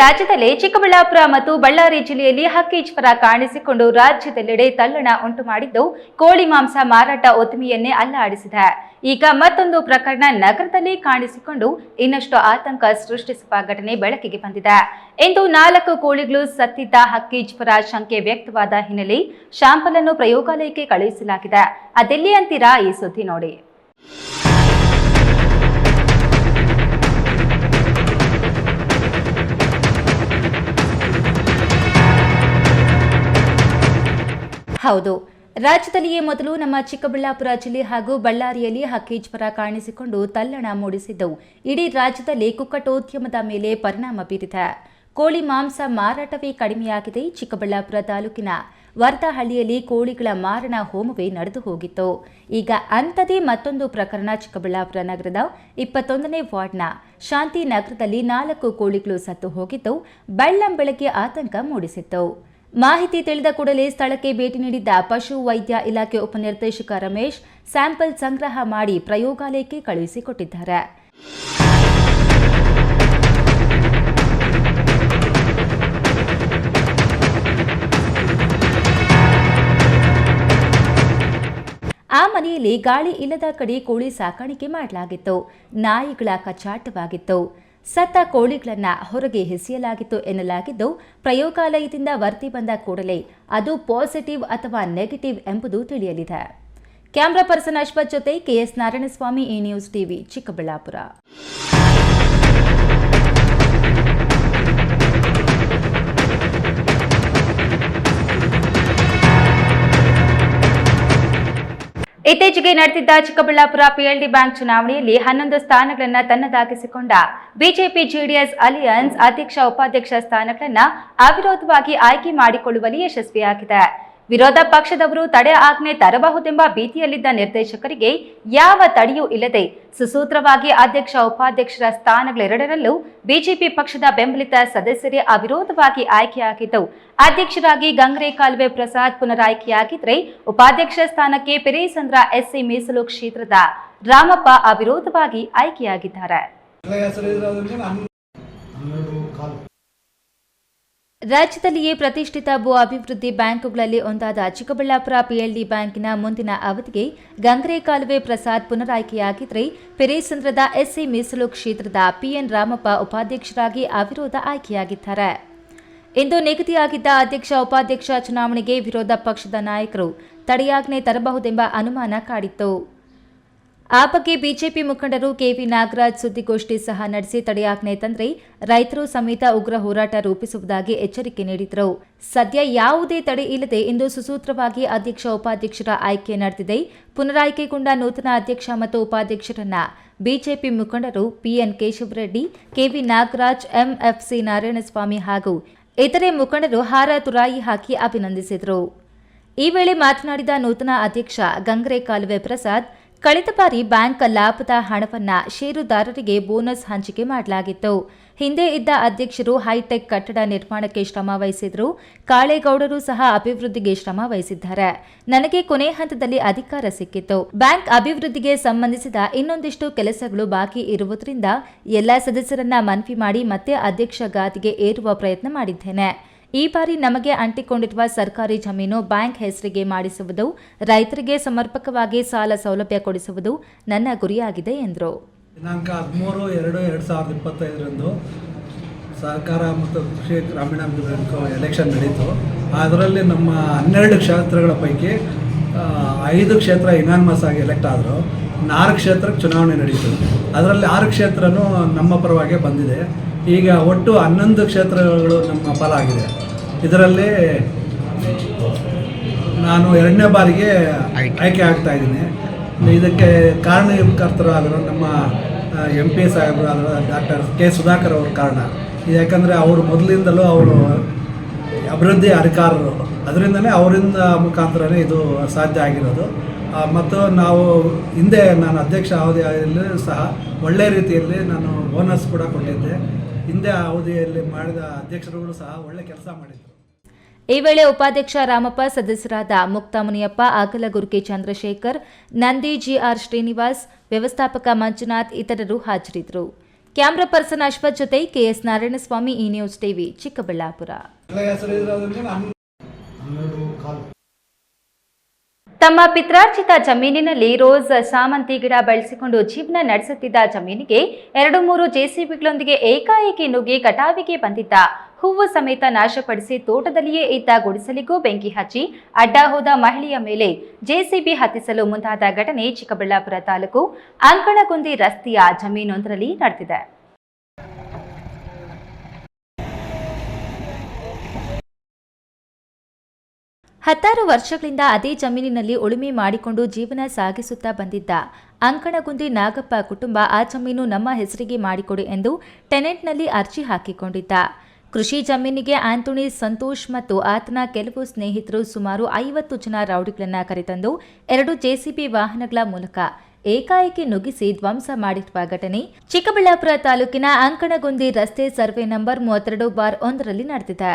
ರಾಜ್ಯದಲ್ಲೇ ಚಿಕ್ಕಬಳ್ಳಾಪುರ ಮತ್ತು ಬಳ್ಳಾರಿ ಜಿಲ್ಲೆಯಲ್ಲಿ ಹಕ್ಕಿ ಜ್ವರ ಕಾಣಿಸಿಕೊಂಡು ರಾಜ್ಯದೆಲ್ಲೆಡೆ ತಲ್ಲಣ ಉಂಟು ಮಾಡಿದ್ದು ಕೋಳಿ ಮಾಂಸ ಮಾರಾಟ ಉದ್ದಿಮೆಯನ್ನೇ ಅಲ್ಲಾಡಿಸಿದೆ. ಈಗ ಮತ್ತೊಂದು ಪ್ರಕರಣ ನಗರದಲ್ಲಿ ಕಾಣಿಸಿಕೊಂಡು ಇನ್ನಷ್ಟು ಆತಂಕ ಸೃಷ್ಟಿಸುವ ಘಟನೆ ಬೆಳಕಿಗೆ ಬಂದಿದೆ. ಇಂದು ನಾಲ್ಕು ಕೋಳಿಗಳು ಸತ್ತಿದ್ದ ಹಕ್ಕಿ ಜ್ವರ ಶಂಕೆ ವ್ಯಕ್ತವಾದ ಹಿನ್ನೆಲೆ ಶಾಂಪಲ್ ಅನ್ನು ಪ್ರಯೋಗಾಲಯಕ್ಕೆ ಕಳುಹಿಸಲಾಗಿದೆ. ಅದೆಲ್ಲಿ ಅಂತೀರಾ ಈ ಸುದ್ದಿ ನೋಡಿ. ಹೌದು. ರಾಜ್ಯದಲ್ಲಿಯೇ ಮೊದಲು ನಮ್ಮ ಚಿಕ್ಕಬಳ್ಳಾಪುರ ಜಿಲ್ಲೆ ಹಾಗೂ ಬಳ್ಳಾರಿಯಲ್ಲಿ ಹಕ್ಕಿ ಜ್ವರ ಕಾಣಿಸಿಕೊಂಡು ತಲ್ಲಣ ಮೂಡಿಸಿದ್ದವು. ಇಡೀ ರಾಜ್ಯದಲ್ಲಿ ಕುಕ್ಕಟೋದ್ಯಮದ ಮೇಲೆ ಪರಿಣಾಮ ಬೀರಿದೆ. ಕೋಳಿ ಮಾಂಸ ಮಾರಾಟವೇ ಕಡಿಮೆಯಾಗಿದೆ ಚಿಕ್ಕಬಳ್ಳಾಪುರ ತಾಲೂಕಿನ ವರ್ತಹಳ್ಳಿಯಲ್ಲಿ ಕೋಳಿಗಳ ಮಾರಣ ಹೋಮವೇ ನಡೆದು ಹೋಗಿತ್ತು. ಈಗ ಅಂಥದೇ ಮತ್ತೊಂದು ಪ್ರಕರಣ ಚಿಕ್ಕಬಳ್ಳಾಪುರ ನಗರದ ಇಪ್ಪತ್ತೊಂದನೇ ವಾರ್ಡ್ನ ಶಾಂತಿ ನಗರದಲ್ಲಿ ನಾಲ್ಕು ಕೋಳಿಗಳು ಸತ್ತು ಹೋಗಿದ್ದು, ಬೆಳ್ಳಂ ಬೆಳಗ್ಗೆ ಆತಂಕ ಮೂಡಿಸಿತ್ತು. ಮಾಹಿತಿ ತಿಳಿದ ಕೂಡಲೇ ಸ್ಥಳಕ್ಕೆ ಭೇಟಿ ನೀಡಿದ್ದ ಪಶು ವೈದ್ಯ ಇಲಾಖೆ ಉಪನಿರ್ದೇಶಕ ರಮೇಶ್ ಸ್ಯಾಂಪಲ್ ಸಂಗ್ರಹ ಮಾಡಿ ಪ್ರಯೋಗಾಲಯಕ್ಕೆ ಕಳುಹಿಸಿಕೊಟ್ಟಿದ್ದಾರೆ. ಆ ಮನೆಯಲ್ಲಿ ಗಾಳಿ ಇಲ್ಲದ ಕಡೆ ಕೋಳಿ ಸಾಕಾಣಿಕೆ ಮಾಡಲಾಗಿತ್ತು. ನಾಯಿಗಳ ಕಚಾಟವಾಗಿತ್ತು ಸತ್ತ ಕೋಳಿಗಳನ್ನ ಹೊರಗೆ ಎಸೆಯಲಾಗಿತ್ತು ಎನ್ನಲಾಗಿದ್ದು, ಪ್ರಯೋಗಾಲಯದಿಂದ ವರದಿ ಬಂದ ಕೂಡಲೇ ಅದು ಪಾಸಿಟಿವ್ ಅಥವಾ ನೆಗೆಟಿವ್ ಎಂಬುದು ತಿಳಿಯಲಿದೆ. ಕ್ಯಾಮ್ರಾ ಪರ್ಸನ್ ಅಶ್ವಥ್ ಜೊತೆ ಕೆಎಸ್ ನಾರಾಯಣಸ್ವಾಮಿ ಈ ನ್ಯೂಸ್ ಟಿವಿ ಚಿಕ್ಕಬಳ್ಳಾಪುರ. ಇತ್ತೀಚೆಗೆ ನಡೆದಿದ್ದ ಚಿಕ್ಕಬಳ್ಳಾಪುರ ಪಿಎಲ್ಡಿ ಬ್ಯಾಂಕ್ ಚುನಾವಣೆಯಲ್ಲಿ ಹನ್ನೊಂದು ಸ್ಥಾನಗಳನ್ನು ತನ್ನದಾಗಿಸಿಕೊಂಡ ಬಿಜೆಪಿ ಜೆಡಿಎಸ್ ಅಲಿಯನ್ಸ್ ಅಧ್ಯಕ್ಷ, ಉಪಾಧ್ಯಕ್ಷ ಸ್ಥಾನಗಳನ್ನ ಅವಿರೋಧವಾಗಿ ಆಯ್ಕೆ ಮಾಡಿಕೊಳ್ಳುವಲ್ಲಿ ಯಶಸ್ವಿಯಾಗಿದೆ. ವಿರೋಧ ಪಕ್ಷದವರು ತಡೆ ಆಜ್ಞೆ ತರಬಹುದೆಂಬ ಭೀತಿಯಲ್ಲಿದ್ದ ನಿರ್ದೇಶಕರಿಗೆ ಯಾವ ತಡೆಯೂ ಇಲ್ಲದೆ ಸುಸೂತ್ರವಾಗಿ ಅಧ್ಯಕ್ಷ, ಉಪಾಧ್ಯಕ್ಷರ ಸ್ಥಾನಗಳೆರಡರಲ್ಲೂ ಬಿಜೆಪಿ ಪಕ್ಷದ ಬೆಂಬಲಿತ ಸದಸ್ಯರೇ ಅವಿರೋಧವಾಗಿ ಆಯ್ಕೆಯಾಗಿದ್ದವು ಅಧ್ಯಕ್ಷರಾಗಿ ಗಂಗ್ರೆ ಕಾಲುವೆ ಪ್ರಸಾದ್ ಪುನರಾಯ್ಕೆಯಾಗಿದ್ರೆ ಉಪಾಧ್ಯಕ್ಷ ಸ್ಥಾನಕ್ಕೆ ಪೆರೇಸಂದ್ರ, ಎಸ್ಸಿ ಮೀಸಲು ಕ್ಷೇತ್ರದ ರಾಮಪ್ಪ ಅವಿರೋಧವಾಗಿ ಆಯ್ಕೆಯಾಗಿದ್ದಾರೆ. ರಾಜ್ಯದಲ್ಲಿಯೇ ಪ್ರತಿಷ್ಠಿತ ಭೂ ಅಭಿವೃದ್ಧಿ ಬ್ಯಾಂಕುಗಳಲ್ಲಿ ಒಂದಾದ ಚಿಕ್ಕಬಳ್ಳಾಪುರ ಪಿಎಲ್ಡಿ ಬ್ಯಾಂಕಿನ ಮುಂದಿನ ಅವಧಿಗೆ ಗಂಗ್ರೆ ಕಾಲುವೆ ಪ್ರಸಾದ್ ಪುನರಾಯ್ಕೆಯಾಗಿದ್ರೆ ಪೆರೇಸಂದ್ರದ ಎಸ್ಸಿ ಮೀಸಲು ಕ್ಷೇತ್ರದ ಪಿಎನ್ ರಾಮಪ್ಪ ಉಪಾಧ್ಯಕ್ಷರಾಗಿ ಅವಿರೋಧ ಆಯ್ಕೆಯಾಗಿದ್ದಾರೆ. ಇಂದು ನಿಗದಿಯಾಗಿದ್ದ ಅಧ್ಯಕ್ಷ ಉಪಾಧ್ಯಕ್ಷ ಚುನಾವಣೆಗೆ ವಿರೋಧ ಪಕ್ಷದ ನಾಯಕರು ತಡೆಯಾಜ್ಞೆ ತರಬಹುದೆಂಬ ಅನುಮಾನ ಕಾಡಿತ್ತು. ಆ ಬಗ್ಗೆ ಬಿಜೆಪಿ ಮುಖಂಡರು ಕೆವಿ ನಾಗರಾಜ್ ಸುದ್ದಿಗೋಷ್ಠಿ ಸಹ ನಡೆಸಿ ತಡೆಯಾಜ್ಞೆ ತಂದ್ರೆ ರೈತರು ಸಮೇತ ಉಗ್ರ ಹೋರಾಟ ರೂಪಿಸುವುದಾಗಿ ಎಚ್ಚರಿಕೆ ನೀಡಿದರು. ಸದ್ಯ ಯಾವುದೇ ತಡೆ ಇಲ್ಲದೆ ಇಂದು ಸುಸೂತ್ರವಾಗಿ ಅಧ್ಯಕ್ಷ ಉಪಾಧ್ಯಕ್ಷರ ಆಯ್ಕೆ ನಡೆದಿದೆ. ಪುನರಾಯ್ಕೆಗೊಂಡ ನೂತನ ಅಧ್ಯಕ್ಷ ಮತ್ತು ಉಪಾಧ್ಯಕ್ಷರನ್ನ ಬಿಜೆಪಿ ಮುಖಂಡರು PN Keshavareddy, KV Nagaraj, MFC Narayanaswamy ಹಾಗೂ ಇತರೆ ಮುಖಂಡರು ಹಾರ ತುರಾಯಿ ಹಾಕಿ ಅಭಿನಂದಿಸಿದರು. ಈ ವೇಳೆ ಮಾತನಾಡಿದ ನೂತನ ಅಧ್ಯಕ್ಷ ಗಂಗ್ರೆ ಕಾಲುವೆ ಪ್ರಸಾದ್ ಕಳೆದ ಬಾರಿ ಬ್ಯಾಂಕ್ ಲಾಭದ ಹಣವನ್ನು ಷೇರುದಾರರಿಗೆ ಬೋನಸ್ ಹಂಚಿಕೆ ಮಾಡಲಾಗಿತ್ತು. ಹಿಂದೆ ಇದ್ದ ಅಧ್ಯಕ್ಷರು ಹೈಟೆಕ್ ಕಟ್ಟಡ ನಿರ್ಮಾಣಕ್ಕೆ ಶ್ರಮ ವಹಿಸಿದ್ರು. ಕಾಳೇಗೌಡರು ಸಹ ಅಭಿವೃದ್ಧಿಗೆ ಶ್ರಮ ವಹಿಸಿದ್ದಾರೆ. ನನಗೆ ಕೊನೆ ಹಂತದಲ್ಲಿ ಅಧಿಕಾರ ಸಿಕ್ಕಿತ್ತು. ಬ್ಯಾಂಕ್ ಅಭಿವೃದ್ಧಿಗೆ ಸಂಬಂಧಿಸಿದ ಇನ್ನೊಂದಿಷ್ಟು ಕೆಲಸಗಳು ಬಾಕಿ ಇರುವುದರಿಂದ ಎಲ್ಲ ಸದಸ್ಯರನ್ನ ಮನವಿ ಮಾಡಿ ಮತ್ತೆ ಅಧ್ಯಕ್ಷ ಗಾದಿಗೆ ಏರುವ ಪ್ರಯತ್ನ ಮಾಡಿದ್ದೇನೆ. ಈ ಬಾರಿ ನಮಗೆ ಅಂಟಿಕೊಂಡಿರುವ ಸರ್ಕಾರಿ ಜಮೀನು ಬ್ಯಾಂಕ್ ಹೆಸರಿಗೆ ಮಾಡಿಸುವುದು, ರೈತರಿಗೆ ಸಮರ್ಪಕವಾಗಿ ಸಾಲ ಸೌಲಭ್ಯ ಕೊಡಿಸುವುದು ನನ್ನ ಗುರಿಯಾಗಿದೆ, ಎಂದರು. ದಿನಾಂಕ ಹದಿಮೂರು ಎರಡು ಎರಡು ಸಾವಿರದ ಇಪ್ಪತ್ತೈದರಂದು ಸಹಕಾರ ಮತ್ತು ಕೃಷಿ ಬ್ಯಾಂಕ್ ಎಲೆಕ್ಷನ್ ನಡೀತು. ಅದರಲ್ಲಿ ನಮ್ಮ ಹನ್ನೆರಡು ಕ್ಷೇತ್ರಗಳ ಪೈಕಿ ಐದು ಕ್ಷೇತ್ರ ಇನಾನ್ಮಸ್ ಆಗಿ ಎಲೆಕ್ಟ್ ಆದರು. ಆರು ಕ್ಷೇತ್ರಕ್ಕೆ ಚುನಾವಣೆ ನಡೀತು. ಅದರಲ್ಲಿ ಆರು ಕ್ಷೇತ್ರನೂ ನಮ್ಮ ಪರವಾಗಿ ಬಂದಿದೆ. ಈಗ ಒಟ್ಟು ಹನ್ನೊಂದು ಕ್ಷೇತ್ರಗಳು ನಮ್ಮ ಫಲಾಗಿದೆ. ಇದರಲ್ಲಿ ನಾನು ಎರಡನೇ ಬಾರಿಗೆ ಆಯ್ಕೆ ಆಗ್ತಾ ಇದ್ದೀನಿ. ಇದಕ್ಕೆ ಕಾರಣಕರ್ತರಾದರು ನಮ್ಮ ಎಂ ಪಿ ಸಾಹೇಬರಾದರು ಡಾಕ್ಟರ್ ಕೆ ಸುಧಾಕರ್ ಅವ್ರ ಕಾರಣ. ಇದು ಯಾಕಂದರೆ ಅವರು ಮೊದಲಿಂದಲೂ ಅವರು ಅಭಿವೃದ್ಧಿ ಅಧಿಕಾರರು. ಅದರಿಂದಲೇ ಅವರಿಂದ ಮುಖಾಂತರನೇ ಇದು ಸಾಧ್ಯ ಆಗಿರೋದು. ಮತ್ತು ನಾವು ಹಿಂದೆ ನಾನು ಅಧ್ಯಕ್ಷ ಅವಧಿಯಲ್ಲಿ ಸಹ ಒಳ್ಳೆಯ ರೀತಿಯಲ್ಲಿ ನಾನು ಬೋನಸ್ ಕೂಡ ಕೊಟ್ಟಿದ್ದೆ. ಹಿಂದೆ ಅವಧಿಯಲ್ಲಿ ಮಾಡಿದ ಅಧ್ಯಕ್ಷರುಗಳು ಸಹ ಒಳ್ಳೆ ಕೆಲಸ ಮಾಡಿದ್ರು. ಈ ವೇಳೆ ಉಪಾಧ್ಯಕ್ಷ ರಾಮಪ್ಪ ಸದಸ್ಯರಾದ ಮುಕ್ತಾಮುನಿಯಪ್ಪ ಮುನಿಯಪ್ಪ ಗುರುಕೆ ಚಂದ್ರಶೇಖರ್ ನಂದಿ ಜಿಆರ್ ಶ್ರೀನಿವಾಸ್ ವ್ಯವಸ್ಥಾಪಕ ಮಂಜುನಾಥ್ ಇತರರು ಹಾಜರಿದ್ದರು. ಕ್ಯಾಮ್ರಾ ಪರ್ಸನ್ ಅಶ್ವಥ್ ಜೊತೆ ಕೆಎಸ್ ನಾರಾಯಣಸ್ವಾಮಿ ಈ ನ್ಯೂಸ್ ಟಿವಿ ಚಿಕ್ಕಬಳ್ಳಾಪುರ. ತಮ್ಮ ಪಿತ್ರಾರ್ಜಿತ ಜಮೀನಿನಲ್ಲಿ ರೋಸ್ ಸಾಮಂತಿ ಗಿಡ ಬೆಳೆಸಿಕೊಂಡು ಜೀವನ ನಡೆಸುತ್ತಿದ್ದ ಜಮೀನಿಗೆ ಎರಡು ಮೂರು ಜೆಸಿಬಿಗಳೊಂದಿಗೆ ಏಕಾಏಕಿ ನುಗ್ಗಿ ಕಟಾವಿಗೆ ಬಂದಿದ್ದ. ಹೂವು ಸಮೇತ ನಾಶಪಡಿಸಿ ತೋಟದಲ್ಲಿಯೇ ಇದ್ದ ಗುಡಿಸಲಿಗೂ ಬೆಂಕಿ ಹಚ್ಚಿ ಅಡ್ಡ ಹೋದ ಮಹಿಳೆಯ ಮೇಲೆ ಜೆಸಿಬಿ ಹತ್ತಿಸಲು ಮುಂದಾದ ಘಟನೆ ಚಿಕ್ಕಬಳ್ಳಾಪುರ ತಾಲೂಕು ಅಂಕಣಗುಂದಿ ರಸ್ತೆಯ ಜಮೀನೊಂದರಲ್ಲಿ ನಡೆದಿದೆ. ಹತ್ತಾರು ವರ್ಷಗಳಿಂದ ಅದೇ ಜಮೀನಿನಲ್ಲಿ ಉಳುಮೆ ಮಾಡಿಕೊಂಡು ಜೀವನ ಸಾಗಿಸುತ್ತಾ ಬಂದಿದ್ದ ಅಂಕಣಗುಂದಿ ನಾಗಪ್ಪ ಕುಟುಂಬ ಆ ಜಮೀನು ನಮ್ಮ ಹೆಸರಿಗೆ ಮಾಡಿಕೊಡಿ ಎಂದು ಟೆನೆಂಟ್ನಲ್ಲಿ ಅರ್ಜಿ ಹಾಕಿಕೊಂಡಿದ್ದ. ಕೃಷಿ ಜಮೀನಿಗೆ ಆಂಥೋಣಿ, ಸಂತೋಷ್ ಮತ್ತು ಆತನ ಕೆಲವು ಸ್ನೇಹಿತರು ಸುಮಾರು ಐವತ್ತು ಜನ ರೌಡಿಗಳನ್ನು ಕರೆತಂದು ಎರಡು ಜೆಸಿಬಿ ವಾಹನಗಳ ಮೂಲಕ ಏಕಾಏಕಿ ನುಗ್ಗಿಸಿ ಧ್ವಂಸ ಮಾಡಿರುವ ಘಟನೆ ಚಿಕ್ಕಬಳ್ಳಾಪುರ ತಾಲೂಕಿನ ಅಂಕಣಗುಂದಿ ರಸ್ತೆ ಸರ್ವೆ ನಂಬರ್ ಮೂವತ್ತೆರಡು ಬಾರ್ ಒಂದರಲ್ಲಿ ನಡೆದಿದೆ.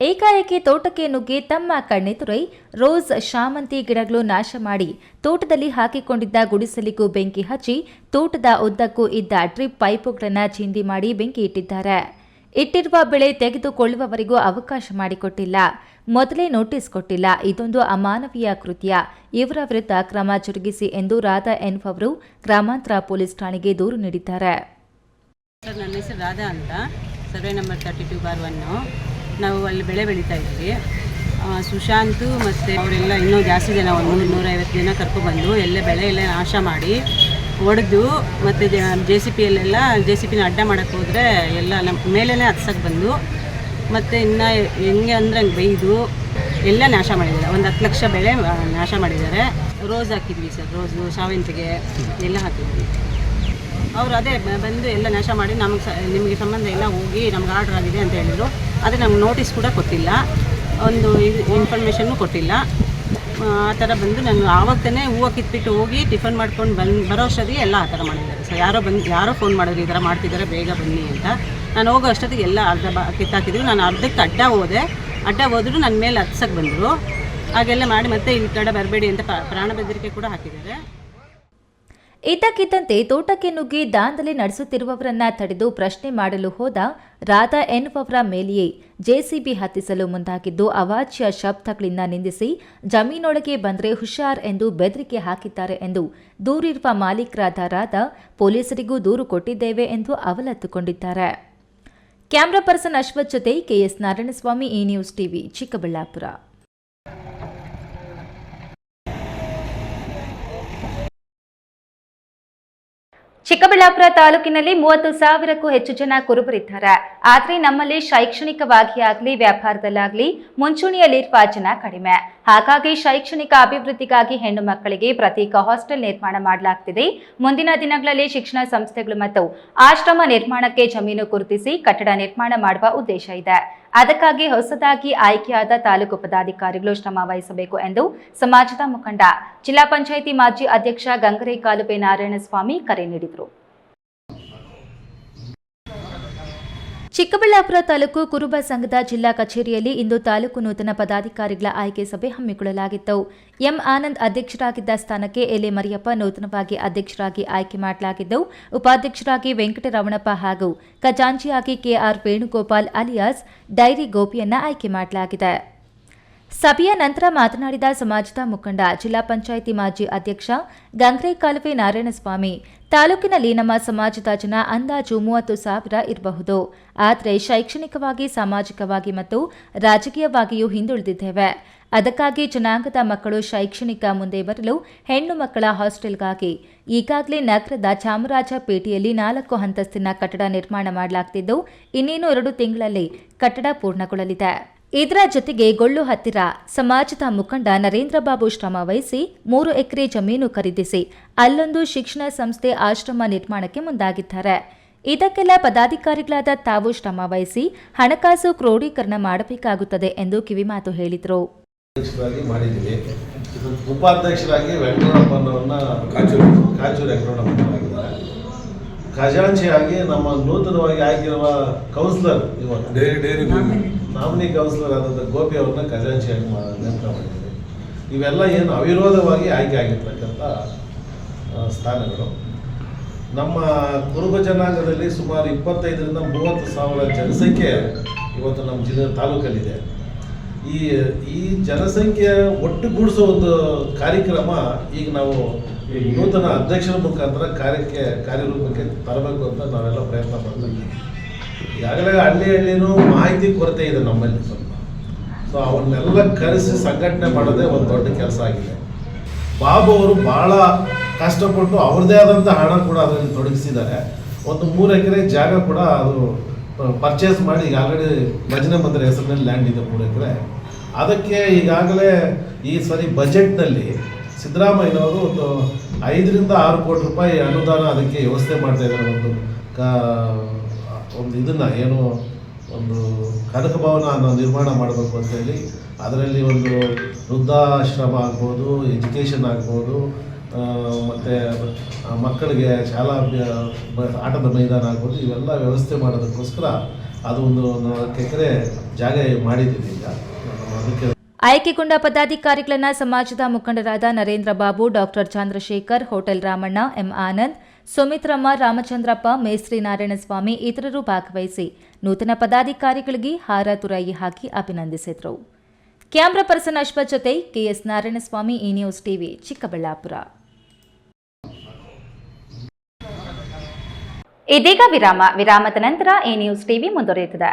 ಏಕಾಏಕಿ ತೋಟಕ್ಕೆ ನುಗ್ಗಿ ತಮ್ಮ ಕಣ್ಣೆದುರೈ ರೋಸ್ ಶಾಮಂತಿ ಗಿಡಗಳು ನಾಶ ಮಾಡಿ ತೋಟದಲ್ಲಿ ಹಾಕಿಕೊಂಡಿದ್ದ ಗುಡಿಸಲಿಗೂ ಬೆಂಕಿ ಹಚ್ಚಿ ತೋಟದ ಉದ್ದಕ್ಕೂ ಇದ್ದ ಡ್ರಿಪ್ ಪೈಪುಗಳನ್ನು ಚಿಂದಿ ಮಾಡಿ ಬೆಂಕಿ ಇಟ್ಟಿದ್ದಾರೆ. ಇಟ್ಟಿರುವ ಬೆಳೆ ತೆಗೆದುಕೊಳ್ಳುವವರಿಗೂ ಅವಕಾಶ ಮಾಡಿಕೊಟ್ಟಿಲ್ಲ. ಮೊದಲೇ ನೋಟಿಸ್ ಕೊಟ್ಟಿಲ್ಲ. ಇದೊಂದು ಅಮಾನವೀಯ ಕೃತ್ಯ. ಇವರ ವಿರುದ್ಧ ಕ್ರಮ ಜರುಗಿಸಿ ಎಂದು ರಾಧಾ ಎನ್ನುವವರು ಗ್ರಾಮಾಂತರ ಪೊಲೀಸ್ ಠಾಣೆಗೆ ದೂರು ನೀಡಿದ್ದಾರೆ. ಸರ್, ನನ್ನ ಹೆಸರು ರಾಧಾ ಅಂತ. Survey number thirty two bar ನಾವು ಅಲ್ಲಿ ಬೆಳೆ ಬೆಳೀತಾ ಸುಶಾಂತ್ ಸುಶಾಂತು ಮತ್ತು ಅವರೆಲ್ಲ ಇನ್ನೂ ಜಾಸ್ತಿ ಜನ ಒಂದು ಮುನ್ನೂರು ನೂರೈವತ್ತು ಜನ ಕರ್ಕೊಬಂದು ಎಲ್ಲ ಬೆಳೆ ಎಲ್ಲ ನಾಶ ಮಾಡಿ ಒಡೆದು ಮತ್ತು ಜೆ ಸಿ ಪಿಯಲ್ಲೆಲ್ಲ, ಜೆ ಸಿ ಪಿನ ಅಡ್ಡ ಮಾಡೋಕ್ಕೆ ಹೋದರೆ ಎಲ್ಲ ನಮ್ಮ ಮೇಲೇ ಹತ್ಸಕ್ಕೆ ಬಂದು ಮತ್ತು ಇನ್ನು ಹೆಂಗೆ ಅಂದರೆ ಹಂಗೆ ಬೈದು ಎಲ್ಲ ನಾಶ ಮಾಡಿದ್ದಾರೆ. ಒಂದು ಹತ್ತು ಲಕ್ಷ ಬೆಳೆ ನಾಶ ಮಾಡಿದ್ದಾರೆ. ರೋಸ್ ಹಾಕಿದ್ವಿ ಸರ್, ರೋಸು ಶಾವಂತಿಗೆ ಎಲ್ಲ ಹಾಕಿದ್ವಿ. ಅವ್ರು ಅದೇ ಬಂದು ಎಲ್ಲ ನಾಶ ಮಾಡಿ ನಮಗೆ ನಿಮಗೆ ಸಂಬಂಧ ಎಲ್ಲ ಹೋಗಿ ನಮ್ಗೆ ಆರ್ಡರ್ ಆಗಿದೆ ಅಂತ ಹೇಳಿದರು. ಅದೇ ನಮ್ಗೆ ನೋಟಿಸ್ ಕೂಡ ಕೊಟ್ಟಿಲ್ಲ. ಒಂದು ಇದು ಇನ್ಫಾರ್ಮೇಷನ್ನು ಕೊಟ್ಟಿಲ್ಲ. ಆ ಥರ ಬಂದು ನಾನು ಆವಾಗ ತಾನೇ ಹೂವು ಕಿತ್ಬಿಟ್ಟು ಹೋಗಿ ಟಿಫನ್ ಮಾಡ್ಕೊಂಡು ಬಂದು, ಬರೋ ಅಷ್ಟೊತ್ತಿಗೆ ಎಲ್ಲ ಆ ಥರ ಮಾಡಿದ್ದಾರೆ. ಸರ್ ಯಾರೋ ಬಂದು, ಯಾರೋ ಫೋನ್ ಮಾಡಿದ್ರು ಈ ಥರ ಮಾಡ್ತಿದ್ದಾರೆ, ಬೇಗ ಬನ್ನಿ ಅಂತ. ನಾನು ಹೋಗೋ ಅಷ್ಟೊತ್ತಿಗೆ ಎಲ್ಲ ಅರ್ಧ ಬ ಕಿತ್ತಾಕಿದ್ರು. ನಾನು ಅರ್ಧಕ್ಕೆ ಅಡ್ಡ ಹೋದೆ. ಅಡ್ಡ ಹೋದ್ರು ನನ್ನ ಮೇಲೆ ಹತ್ಸಕ್ಕೆ ಬಂದರು. ಹಾಗೆಲ್ಲ ಮಾಡಿ ಮತ್ತೆ ಈ ಕಡೆ ಬರಬೇಡಿ ಅಂತ ಪ್ರಾಣ ಬೆದರಿಕೆ ಕೂಡ ಹಾಕಿದ್ದಾರೆ. ಇದ್ದಕ್ಕಿದ್ದಂತೆ ತೋಟಕ್ಕೆ ನುಗ್ಗಿ ದಾಂಧಲೆ ನಡೆಸುತ್ತಿರುವವರನ್ನ ತಡೆದು ಪ್ರಶ್ನೆ ಮಾಡಲು ಹೋದ ರಾಧಾ ಎನ್ನುವವರ ಮೇಲೆಯೇ ಜೆಸಿಬಿ ಹತ್ತಿಸಲು ಮುಂದಾಗಿದ್ದು ಅವಾಚ್ಯ ಶಬ್ದಗಳಿಂದ ನಿಂದಿಸಿ ಜಮೀನೊಳಗೆ ಬಂದರೆ ಹುಷಾರ್ ಎಂದು ಬೆದರಿಕೆ ಹಾಕಿದ್ದಾರೆ ಎಂದು ದೂರಿರುವ ಮಾಲೀಕರಾದ ರಾಧಾ ಪೊಲೀಸರಿಗೂ ದೂರು ಕೊಟ್ಟಿದ್ದೇವೆ ಎಂದು ಅವಲತ್ತುಕೊಂಡಿದ್ದಾರೆ. ಕ್ಯಾಮ್ರಾ ಪರ್ಸನ್ ಅಶ್ವಥ್ ಜೊತೆ ಕೆಎಸ್ ನಾರಾಯಣಸ್ವಾಮಿ ಈ ನ್ಯೂಸ್ ಟಿವಿ, ಚಿಕ್ಕಬಳ್ಳಾಪುರ. ಚಿಕ್ಕಬಳ್ಳಾಪುರ ತಾಲೂಕಿನಲ್ಲಿ ಮೂವತ್ತು ಸಾವಿರಕ್ಕೂ ಹೆಚ್ಚು ಜನ ಕುರುಬರಿದ್ದಾರೆ. ಆದರೆ ನಮ್ಮಲ್ಲಿ ಶೈಕ್ಷಣಿಕವಾಗಿ ಆಗಲಿ ವ್ಯಾಪಾರದಲ್ಲಾಗಲಿ ಮುಂಚೂಣಿಯಲ್ಲಿರುವ ಜನ ಕಡಿಮೆ. ಹಾಗಾಗಿ ಶೈಕ್ಷಣಿಕ ಅಭಿವೃದ್ಧಿಗಾಗಿ ಹೆಣ್ಣು ಮಕ್ಕಳಿಗೆ ಪ್ರತ್ಯೇಕ ಹಾಸ್ಟೆಲ್ ನಿರ್ಮಾಣ ಮಾಡಲಾಗ್ತಿದೆ. ಮುಂದಿನ ದಿನಗಳಲ್ಲಿ ಶಿಕ್ಷಣ ಸಂಸ್ಥೆಗಳು ಮತ್ತು ಆಶ್ರಮ ನಿರ್ಮಾಣಕ್ಕೆ ಜಮೀನು ಗುರುತಿಸಿ ಕಟ್ಟಡ ನಿರ್ಮಾಣ ಮಾಡುವ ಉದ್ದೇಶ ಇದೆ. ಅದಕ್ಕಾಗಿ ಹೊಸದಾಗಿ ಆಯ್ಕೆಯಾದ ತಾಲೂಕು ಪದಾಧಿಕಾರಿಗಳು ಶ್ರಮ ವಹಿಸಬೇಕು ಎಂದು ಸಮಾಜದ ಮುಖಂಡ, ಜಿಲ್ಲಾ ಪಂಚಾಯಿತಿ ಮಾಜಿ ಅಧ್ಯಕ್ಷ ಗಂಗರೆ ಕಾಲುವೆ ನಾರಾಯಣಸ್ವಾಮಿ ಕರೆ ನೀಡಿದರು. ಚಿಕ್ಕಬಳ್ಳಾಪುರ ತಾಲೂಕು ಕುರುಬ ಸಂಘದ ಜಿಲ್ಲಾ ಕಚೇರಿಯಲ್ಲಿ ಇಂದು ತಾಲೂಕು ನೂತನ ಪದಾಧಿಕಾರಿಗಳ ಆಯ್ಕೆ ಸಭೆ ಹಮ್ಮಿಕೊಳ್ಳಲಾಗಿತ್ತು. ಎಂ ಆನಂದ್ ಅಧ್ಯಕ್ಷರಾಗಿದ್ದ ಸ್ಥಾನಕ್ಕೆ ಎಲೆ ಮರಿಯಪ್ಪ ನೂತನವಾಗಿ ಅಧ್ಯಕ್ಷರಾಗಿ ಆಯ್ಕೆ ಮಾಡಲಾಗಿದ್ದು, ಉಪಾಧ್ಯಕ್ಷರಾಗಿ ವೆಂಕಟರಮಣಪ್ಪ ಹಾಗೂ ಖಜಾಂಚಿಯಾಗಿ ಕೆಆರ್ ವೇಣುಗೋಪಾಲ್ ಅಲಿಯಾಸ್ ಡೈರಿ ಗೋಪಿಯನ್ನ ಆಯ್ಕೆ ಮಾಡಲಾಗಿದೆ. ಸಭೆಯ ನಂತರ ಮಾತನಾಡಿದ ಸಮಾಜದ ಮುಖಂಡ, ಜಿಲ್ಲಾ ಪಂಚಾಯಿತಿ ಮಾಜಿ ಅಧ್ಯಕ್ಷ ಗಂಗ್ರೆ ಕಾಲುವೆ ನಾರಾಯಣಸ್ವಾಮಿ, ತಾಲೂಕಿನಲ್ಲಿ ನಮ್ಮ ಸಮಾಜದ ಜನ ಅಂದಾಜು ಮೂವತ್ತು ಸಾವಿರ ಇರಬಹುದು. ಆದರೆ ಶೈಕ್ಷಣಿಕವಾಗಿ, ಸಾಮಾಜಿಕವಾಗಿ ಮತ್ತು ರಾಜಕೀಯವಾಗಿಯೂ ಹಿಂದುಳಿದಿದ್ದೇವೆ. ಅದಕ್ಕಾಗಿ ಜನಾಂಗದ ಮಕ್ಕಳು ಶೈಕ್ಷಣಿಕ ಮುಂದೆ ಬರಲು ಹೆಣ್ಣು ಮಕ್ಕಳ ಹಾಸ್ಟೆಲ್ಗಾಗಿ ಈಗಾಗಲೇ ನಗರದ ಚಾಮರಾಜಪೇಟೆಯಲ್ಲಿ ನಾಲ್ಕು ಹಂತಸ್ತಿನ ಕಟ್ಟಡ ನಿರ್ಮಾಣ ಮಾಡಲಾಗ್ತಿದ್ದು, ಇನ್ನೇನು ಎರಡು ತಿಂಗಳಲ್ಲಿ ಕಟ್ಟಡ ಪೂರ್ಣಗೊಳ್ಳಲಿದೆ. ಇದರ ಜೊತೆಗೆ ಗೊಳ್ಳು ಹತ್ತಿರ ಸಮಾಜದ ಮುಖಂಡ ನರೇಂದ್ರ ಬಾಬು ಶ್ರಮ ವಹಿಸಿ ಮೂರು ಎಕರೆ ಜಮೀನು ಖರೀದಿಸಿ ಅಲ್ಲೊಂದು ಶಿಕ್ಷಣ ಸಂಸ್ಥೆ ಆಶ್ರಮ ನಿರ್ಮಾಣಕ್ಕೆ ಮುಂದಾಗಿದ್ದಾರೆ. ಇದಕ್ಕೆಲ್ಲ ಪದಾಧಿಕಾರಿಗಳಾದ ತಾವು ಶ್ರಮ ವಹಿಸಿ ಹಣಕಾಸು ಕ್ರೋಢೀಕರಣ ಮಾಡಬೇಕಾಗುತ್ತದೆ ಎಂದು ಕಿವಿಮಾತು ಹೇಳಿದರು. ಉಪಾಧ್ಯಕ್ಷರಾಗಿ ಖಜಾಂಚಿಯಾಗಿ ನಮ್ಮ ನೂತನವಾಗಿ ಆಗಿರುವ ಕೌನ್ಸಿಲರ್ ಇವಾಗ. ಡೈರಿ ಡೈರಿ ನಾಮಿನಿ ಕೌನ್ಸಿಲರ್ ಆದಂಥ ಗೋಪಿ ಅವ್ರನ್ನ ಖಜಾಂಚಿಯಾಗಿ ನೇಮಕ ಮಾಡಿದ್ದೀವಿ ಇವೆಲ್ಲ ಏನು ಅವಿರೋಧವಾಗಿ ಆಯ್ಕೆ ಆಗಿರ್ತಕ್ಕಂಥ ಸ್ಥಾನಗಳು. ನಮ್ಮ ಕುರುಬ ಜನಾಂಗದಲ್ಲಿ ಸುಮಾರು ಇಪ್ಪತ್ತೈದರಿಂದ ಮೂವತ್ತು ಸಾವಿರ ಜನಸಂಖ್ಯೆ ಇವತ್ತು ನಮ್ಮ ಜಿಲ್ಲೆ ತಾಲೂಕಲ್ಲಿದೆ. ಈ ಈ ಜನಸಂಖ್ಯೆ ಒಟ್ಟುಗೂಡಿಸೋ ಒಂದು ಕಾರ್ಯಕ್ರಮ ಈಗ ನಾವು ನೂತನ ಅಧ್ಯಕ್ಷರ ಮುಖಾಂತರ ಕಾರ್ಯಕ್ಕೆ, ಕಾರ್ಯರೂಪಕ್ಕೆ ತರಬೇಕು ಅಂತ ನಾವೆಲ್ಲ ಪ್ರಯತ್ನ ಮಾಡ್ತೀವಿ ಈಗಾಗಲೇ ಹಳ್ಳಿ ಹಳ್ಳಿನೂ ಮಾಹಿತಿ ಕೊರತೆ ಇದೆ ನಮ್ಮಲ್ಲಿ ಸ್ವಲ್ಪ. ಸೊ ಅವನ್ನೆಲ್ಲ ಕರೆಸಿ ಸಂಘಟನೆ ಮಾಡೋದೇ ಒಂದು ದೊಡ್ಡ ಕೆಲಸ ಆಗಿದೆ. ಬಾಬು ಅವರು ಭಾಳ ಕಷ್ಟಪಟ್ಟು ಅವ್ರದ್ದೇ ಆದಂಥ ಹಣ ಕೂಡ ಅದರಲ್ಲಿ ತೊಡಗಿಸಿದ್ದಾರೆ. ಒಂದು ಮೂರು ಎಕರೆ ಜಾಗ ಕೂಡ ಅದು ಪರ್ಚೇಸ್ ಮಾಡಿ ಈಗ ಆಲ್ರೆಡಿ ಭಜನೆ ಮಂದಿರ ಹೆಸರಿನಲ್ಲಿ ಲ್ಯಾಂಡ್ ಇದೆ ಮೂರು ಎಕರೆ. ಅದಕ್ಕೆ ಈಗಾಗಲೇ ಈ ಸರಿ ಬಜೆಟ್ನಲ್ಲಿ ಸಿದ್ದರಾಮಯ್ಯನವರು ಒಂದು ಐದರಿಂದ ಆರು ಕೋಟಿ ರೂಪಾಯಿ ಅನುದಾನ ಅದಕ್ಕೆ ವ್ಯವಸ್ಥೆ ಮಾಡ್ತಾ ಇದ್ದಾರೆ. ಒಂದು ಕ, ಒಂದು ಇದನ್ನು, ಏನು, ಒಂದು ಕನಕ ಭವನ ನಿರ್ಮಾಣ ಮಾಡಬೇಕು ಅಂತೇಳಿ ಅದರಲ್ಲಿ ಒಂದು ವೃದ್ಧಾಶ್ರಮ ಆಗ್ಬೋದು, ಎಜುಕೇಷನ್ ಆಗ್ಬೋದು ಮತ್ತು ಮಕ್ಕಳಿಗೆ ಶಾಲಾ ಆಟದ ಮೈದಾನ ಆಗ್ಬೋದು, ಇವೆಲ್ಲ ವ್ಯವಸ್ಥೆ ಮಾಡೋದಕ್ಕೋಸ್ಕರ ಅದು ಒಂದು ನಾಲ್ಕು ಎಕರೆ ಜಾಗ ಮಾಡಿದ್ದೀವಿ ಈಗ. ಆಯ್ಕೆಗೊಂಡ ಪದಾಧಿಕಾರಿಗಳನ್ನ ಸಮಾಜದ ಮುಖಂಡರಾದ Narendra Babu, doctor Chandrashekar, hotel Ramanna, M Anand, Sumitramma, Ramachandrappa, ಮೇಸ್ತ್ರಿ ನಾರಾಯಣಸ್ವಾಮಿ ಇತರರು ಭಾಗವಹಿಸಿ ನೂತನ ಪದಾಧಿಕಾರಿಗಳಿಗೆ ಹಾರ ತುರಾಯಿ ಹಾಕಿ ಅಭಿನಂದಿಸಿದರು. ಕ್ಯಾಮ್ರಾ ಪರ್ಸನ್ ಅಶ್ವ ಜೊತೆ ಕೆಎಸ್ ನಾರಾಯಣಸ್ವಾಮಿ ಈ ನ್ಯೂಸ್ ಟಿವಿ, ಚಿಕ್ಕಬಳ್ಳಾಪುರ. ಇದೀಗ ವಿರಾಮ, ವಿರಾಮದ ನಂತರ ಇ ನ್ಯೂಸ್ ಟಿವಿ ಮುಂದುವರಿಯುತ್ತದೆ.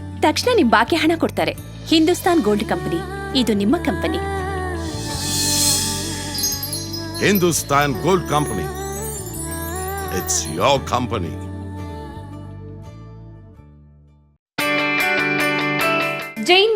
ತಕ್ಷಣ ನಿಮ್ ಬಾಕಿ ಹಣ ಕೊಡ್ತಾರೆ. ಹಿಂದೂಸ್ತಾನ್ ಗೋಲ್ಡ್ ಕಂಪನಿ, ಇದು ನಿಮ್ಮ company. Hindustan gold company it's your company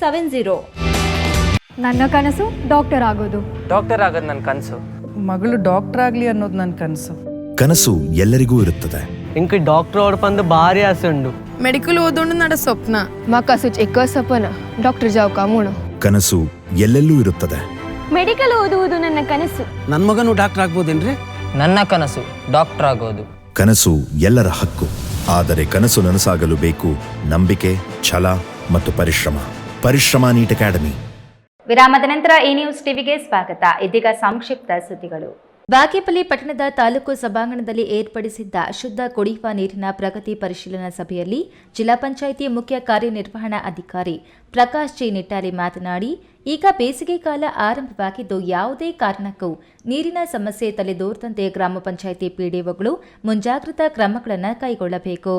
seven zero ನನ್ನ ಕನಸು ಡಾಕ್ಟರ್ ಆಗೋದು ಡಾಕ್ಟರ್ ಆಗೋದು ನನ್ನ ಕನಸು ಮಗಳು ಡಾಕ್ಟರ್ ಆಗಲಿ ಅನ್ನೋದು ನನ್ನ ಕನಸು ಕನಸು ಎಲ್ಲರಿಗೂ ಇರುತ್ತದೆ ఇంక డాక్టర్ ఓడపందు భారీ ఆశండు ಮೆಡಿಕಲ್ ಓದೋಣ ನಡ ಸ್ವಪ್ನ ಮಾಕಾಸು ಎಕ್ಕ ಸಪನ ಡಾಕ್ಟರ್ ಜಾವ್ ಕಾಮೂಣ ಕನಸು ಎಲ್ಲೆಲ್ಲೂ ಇರುತ್ತದೆ ಮೆಡಿಕಲ್ ಓದುವುದು ನನ್ನ ಕನಸು ನನ್ನ ಮಗನು ಡಾಕ್ಟರ್ ಆಗ್ಬೋದೇನ್ರಿ ನನ್ನ ಕನಸು ಡಾಕ್ಟರ್ ಆಗೋದು ಕನಸು ಎಲ್ಲರ ಹಕ್ಕು ಆದರೆ ಕನಸು ನನಸಾಗಲು ಬೇಕು ನಂಬಿಕೆ ಛಲ ಮತ್ತು ಪರಿಶ್ರಮ ಪರಿಶ್ರಮ ನೀಟ್ ಅಕಾಡೆಮಿ. ವಿರಾಮದ ನಂತರ ಈ ನ್ಯೂಸ್ ಟಿವಿಗೆ ಸ್ವಾಗತ. ಇದೀಗ ಸಂಕ್ಷಿಪ್ತ ಸುದ್ದಿಗಳು. ಬಾಗೇಪಲ್ಲಿ ಪಟ್ಟಣದ ತಾಲೂಕು ಸಭಾಂಗಣದಲ್ಲಿ ಏರ್ಪಡಿಸಿದ್ದ ಶುದ್ಧ ಕುಡಿಯುವ ನೀರಿನ ಪ್ರಗತಿ ಪರಿಶೀಲನಾ ಸಭೆಯಲ್ಲಿ ಜಿಲ್ಲಾ ಪಂಚಾಯಿತಿ ಮುಖ್ಯ ಕಾರ್ಯನಿರ್ವಹಣಾ ಅಧಿಕಾರಿ ಪ್ರಕಾಶ್ ಜಿ ನಿಟ್ಟಾರಿ ಮಾತನಾಡಿ ಈಗ ಬೇಸಿಗೆ ಕಾಲ ಆರಂಭವಾಗಿದ್ದು ಯಾವುದೇ ಕಾರಣಕ್ಕೂ ನೀರಿನ ಸಮಸ್ಯೆ ತಲೆದೋರದಂತೆ ಗ್ರಾಮ ಪಂಚಾಯಿತಿ ಪಿಡಿಒಗಳು ಮುಂಜಾಗ್ರತಾ ಕ್ರಮಗಳನ್ನು ಕೈಗೊಳ್ಳಬೇಕು.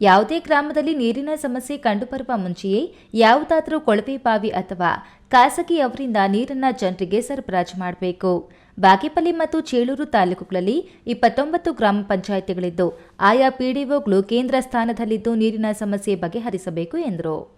ಯಾವುದೇ ಗ್ರಾಮದಲ್ಲಿ ನೀರಿನ ಸಮಸ್ಯೆ ಕಂಡುಬರುವ ಮುಂಚೆಯೇ ಯಾವುದಾದರೂ ಕೊಳವೆ ಬಾವಿ ಅಥವಾ ಖಾಸಗಿಯವರಿಂದ ನೀರನ್ನ ಜನರಿಗೆ ಸರಬರಾಜು ಮಾಡಬೇಕು. ಬಾಗೇಪಲ್ಲಿ ಮತ್ತು ಚೇಳೂರು ತಾಲೂಕುಗಳಲ್ಲಿ ಇಪ್ಪತ್ತೊಂಬತ್ತು ಗ್ರಾಮ ಪಂಚಾಯಿತಿಗಳಿದ್ದು ಆಯಾ ಪಿಡಿಒಗಳು ಕೇಂದ್ರ ಸ್ಥಾನದಲ್ಲಿದ್ದು ನೀರಿನ ಸಮಸ್ಯೆ ಬಗೆಹರಿಸಬೇಕು ಎಂದರು.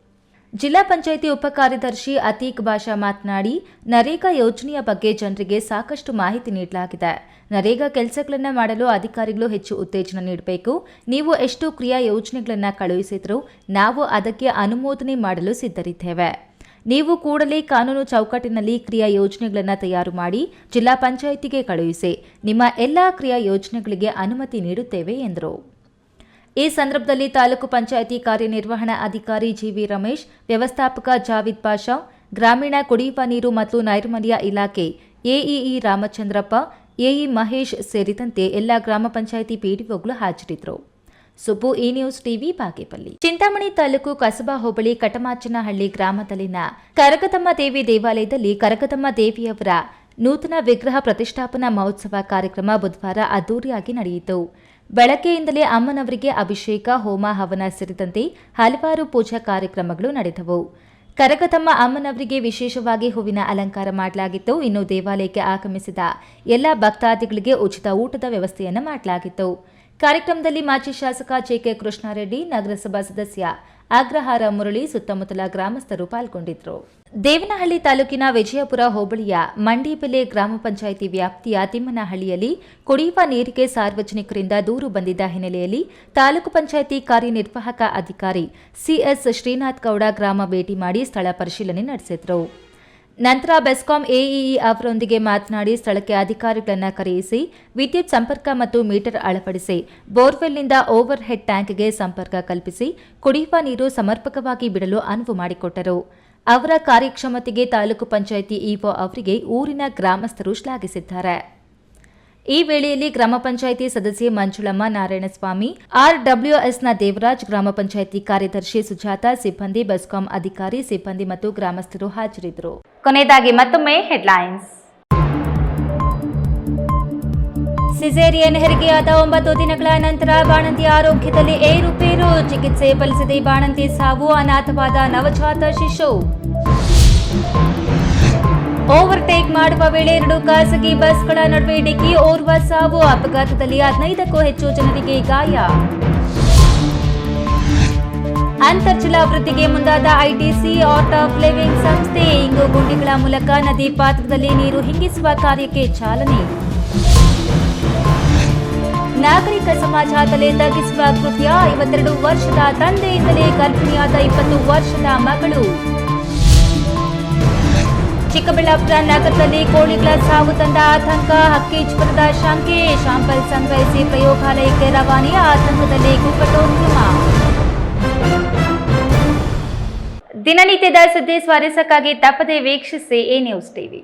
ಜಿಲ್ಲಾ ಪಂಚಾಯಿತಿ ಉಪ ಕಾರ್ಯದರ್ಶಿ ಅತೀಕ್ ಭಾಷಾ ಮಾತನಾಡಿ, ನರೇಗಾ ಯೋಜನೆಯ ಬಗ್ಗೆ ಜನರಿಗೆ ಸಾಕಷ್ಟು ಮಾಹಿತಿ ನೀಡಲಾಗಿದೆ. ನರೇಗಾ ಕೆಲಸಗಳನ್ನು ಮಾಡಲು ಅಧಿಕಾರಿಗಳು ಹೆಚ್ಚು ಉತ್ತೇಜನ ನೀಡಬೇಕು. ನೀವು ಎಷ್ಟು ಕ್ರಿಯಾ ಯೋಜನೆಗಳನ್ನು ಕಳುಹಿಸಿದರೂ ನಾವು ಅದಕ್ಕೆ ಅನುಮೋದನೆ ಮಾಡಲು ಸಿದ್ಧರಿದ್ದೇವೆ. ನೀವು ಕೂಡಲೇ ಕಾನೂನು ಚೌಕಟ್ಟಿನಲ್ಲಿ ಕ್ರಿಯಾ ಯೋಜನೆಗಳನ್ನು ತಯಾರು ಮಾಡಿ, ಜಿಲ್ಲಾ ಪಂಚಾಯಿತಿಗೆ ಕಳುಹಿಸಿ. ನಿಮ್ಮ ಎಲ್ಲಾ ಕ್ರಿಯಾ ಯೋಜನೆಗಳಿಗೆ ಅನುಮತಿ ನೀಡುತ್ತೇವೆ ಎಂದರು. ಈ ಸಂದರ್ಭದಲ್ಲಿ ತಾಲೂಕು ಪಂಚಾಯಿತಿ ಕಾರ್ಯನಿರ್ವಹಣಾ ಅಧಿಕಾರಿ ಜಿವಿ ರಮೇಶ್, ವ್ಯವಸ್ಥಾಪಕ ಜಾವಿದ್ ಪಾಷಾ, ಗ್ರಾಮೀಣ ಕುಡಿಯುವ ನೀರು ಮತ್ತು ನೈರ್ಮಲ್ಯ ಇಲಾಖೆ ಎಇಇ ರಾಮಚಂದ್ರಪ್ಪ, ಎಇ ಮಹೇಶ್ ಸೇರಿದಂತೆ ಎಲ್ಲ ಗ್ರಾಮ ಪಂಚಾಯಿತಿ ಪಿಡಿಒಗಳು ಹಾಜರಿದ್ದರು. ಸುಬ್ಬು ಈ ನ್ಯೂಸ್ ಟಿವಿ, ಬಾಗೇಪಲ್ಲಿ. ಚಿಂತಾಮಣಿ ತಾಲೂಕು ಕಸಬಾ ಹೋಬಳಿ ಕಟಮಾಚನಹಳ್ಳಿ ಗ್ರಾಮದಲ್ಲಿನ ಕರಕತಮ್ಮ ದೇವಿ ದೇವಾಲಯದಲ್ಲಿ ಕರಕತಮ್ಮ ದೇವಿಯವರ ನೂತನ ವಿಗ್ರಹ ಪ್ರತಿಷ್ಠಾಪನಾ ಮಹೋತ್ಸವ ಕಾರ್ಯಕ್ರಮ ಬುಧವಾರ ಅದ್ದೂರಿಯಾಗಿ ನಡೆಯಿತು. ಬೆಳಗ್ಗೆಯಿಂದಲೇ ಅಮ್ಮನವರಿಗೆ ಅಭಿಷೇಕ, ಹೋಮ, ಹವನ ಸೇರಿದಂತೆ ಹಲವಾರು ಪೂಜಾ ಕಾರ್ಯಕ್ರಮಗಳು ನಡೆದವು. ಕರಕತಮ್ಮ ಅಮ್ಮನವರಿಗೆ ವಿಶೇಷವಾಗಿ ಹೂವಿನ ಅಲಂಕಾರ ಮಾಡಲಾಗಿತ್ತು. ಇನ್ನು ದೇವಾಲಯಕ್ಕೆ ಆಗಮಿಸಿದ ಎಲ್ಲ ಭಕ್ತಾದಿಗಳಿಗೆ ಉಚಿತ ಊಟದ ವ್ಯವಸ್ಥೆಯನ್ನು ಮಾಡಲಾಗಿತ್ತು. ಕಾರ್ಯಕ್ರಮದಲ್ಲಿ ಮಾಜಿ ಶಾಸಕ ಜೆಕೆ ಕೃಷ್ಣಾರೆಡ್ಡಿ ನಗರಸಭಾ ಸದಸ್ಯ ಆಗ್ರಹಾರ ಮುರಳಿ ಸುತ್ತಮುತ್ತಲ ಗ್ರಾಮಸ್ಥರು ಪಾಲ್ಗೊಂಡಿದ್ದರು. ದೇವನಹಳ್ಳಿ ತಾಲೂಕಿನ ವಿಜಯಪುರ ಹೋಬಳಿಯ ಮಂಡಿಬೆಲೆ ಗ್ರಾಮ ಪಂಚಾಯಿತಿ ವ್ಯಾಪ್ತಿಯ ತಿಮ್ಮನಹಳ್ಳಿಯಲ್ಲಿ ಕುಡಿಯುವ ನೀರಿಗೆ ಸಾರ್ವಜನಿಕರಿಂದ ದೂರು ಬಂದಿದ್ದ ಹಿನ್ನೆಲೆಯಲ್ಲಿ ತಾಲೂಕು ಪಂಚಾಯಿತಿ ಕಾರ್ಯನಿರ್ವಾಹಕ ಅಧಿಕಾರಿ ಸಿಎಸ್ ಶ್ರೀನಾಥ್ ಗೌಡ ಗ್ರಾಮ ಭೇಟಿ ಮಾಡಿ ಸ್ಥಳ ಪರಿಶೀಲನೆ ನಡೆಸಿದರು. ನಂತರ ಬೆಸ್ಕಾಂ ಎಇಇ ಅವರೊಂದಿಗೆ ಮಾತನಾಡಿ ಸ್ಥಳಕ್ಕೆ ಅಧಿಕಾರಿಗಳನ್ನು ಕರೆಯಿಸಿ, ವಿದ್ಯುತ್ ಸಂಪರ್ಕ ಮತ್ತು ಮೀಟರ್ ಅಳವಡಿಸಿ, ಬೋರ್ವೆಲ್ನಿಂದ ಓವರ್ ಹೆಡ್ ಟ್ಯಾಂಕ್ಗೆ ಸಂಪರ್ಕ ಕಲ್ಪಿಸಿ, ಕುಡಿಯುವ ನೀರು ಸಮರ್ಪಕವಾಗಿ ಬಿಡಲು ಅನುವು ಮಾಡಿಕೊಟ್ಟರು. ಅವರ ಕಾರ್ಯಕ್ಷಮತೆಗೆ ತಾಲೂಕು ಪಂಚಾಯಿತಿ ಇಒ ಅವರಿಗೆ ಊರಿನ ಗ್ರಾಮಸ್ಥರು ಶ್ಲಾಘಿಸಿದ್ದಾರೆ. ಈ ವೇಳೆಯಲ್ಲಿ ಗ್ರಾಮ ಪಂಚಾಯಿತಿ ಸದಸ್ಯೆ ಮಂಜುಳಮ್ಮ ನಾರಾಯಣಸ್ವಾಮಿ, ಆರ್ಡಬ್ಲ್ಯೂಎಸ್ನ ದೇವರಾಜ್ ಗ್ರಾಮ ಪಂಚಾಯಿತಿ ಕಾರ್ಯದರ್ಶಿ ಸುಜಾತ, ಸಿಬ್ಬಂದಿ, ಬೆಸ್ಕಾಂ ಅಧಿಕಾರಿ, ಸಿಬ್ಬಂದಿ ಮತ್ತು ಗ್ರಾಮಸ್ಥರು ಹಾಜರಿದ್ದರು. ಕೊನೆಯದಾಗಿ ಮತ್ತೊಮ್ಮೆ ಹೆಡ್ಲೈನ್ಸ್. ಸಿಸೇರಿಯನ್ ಹೆರಿಗೆಯಾದ ಒಂಬತ್ತು ದಿನಗಳ ನಂತರ ಬಾಣಂತಿ ಆರೋಗ್ಯದಲ್ಲಿ ಏರುಪೇರು, ಚಿಕಿತ್ಸೆ ಫಲಿಸದೆ ಬಾಣಂತಿ ಸಾವು, ಅನಾಥವಾದ ನವಜಾತ ಶಿಶು. ಓವರ್ಟೇಕ್ ಮಾಡುವ ವೇಳೆ ಎರಡು ಖಾಸಗಿ ಬಸ್ಗಳ ನಡುವೆ ಡಿಕ್ಕಿ ಓರ್ವ ಸಾವು. ಅಪಘಾತದಲ್ಲಿ ಹದಿನೈದಕ್ಕೂ ಹೆಚ್ಚು ಜನರಿಗೆ ಗಾಯ. ಅಂತರ್ಜಲ ವೃದ್ಧಿಗೆ ಮುಂದಾದ ಐಟಿಸಿ ಆರ್ಟ್ ಆಫ್ ಲಿವಿಂಗ್ ಸಂಸ್ಥೆ ಇಂಗು ಗುಂಡಿಗಳ ಮೂಲಕ ನದಿ ಪಾತ್ರದಲ್ಲಿ ನೀರು ಹಿಂಗಿಸುವ ಕಾರ್ಯಕ್ಕೆ ಚಾಲನೆ. ನಾಗರಿಕ ಸಮಾಜ ತಲೆ ತಗ್ಗಿಸುವ ಕೃತ್ಯ. ಐವತ್ತೆರಡು ವರ್ಷದ ತಂದೆಯಿಂದಲೇ ಗರ್ಭಿಣಿಯಾದ ಇಪ್ಪತ್ತು ವರ್ಷದ ಮಗಳು. ಚಿಕ್ಕಬಳ್ಳಾಪುರ ನಗರದಲ್ಲಿ ಕೋಳಿಗಳ ಸಾವು ತಂದ ಆತಂಕ. ಹಕ್ಕಿ ಜ್ವರದ ಶಂಕೆ ಶಾಂಪಲ್ ಸಂಗ್ರಹಿಸಿ ಪ್ರಯೋಗಾಲಯಕ್ಕೆ ರವಾನೆ ಆತಂಕದಲ್ಲಿ ಕುಕ್ಕಟೋದ್ಯಮ ದಿನನಿತ್ಯದ ಸುದ್ದಿ ಸ್ವಾರಸ್ಯಕ್ಕಾಗಿ ತಪ್ಪದೆ ವೀಕ್ಷಿಸಿ ಎ ನ್ಯೂಸ್ ಟಿವಿ.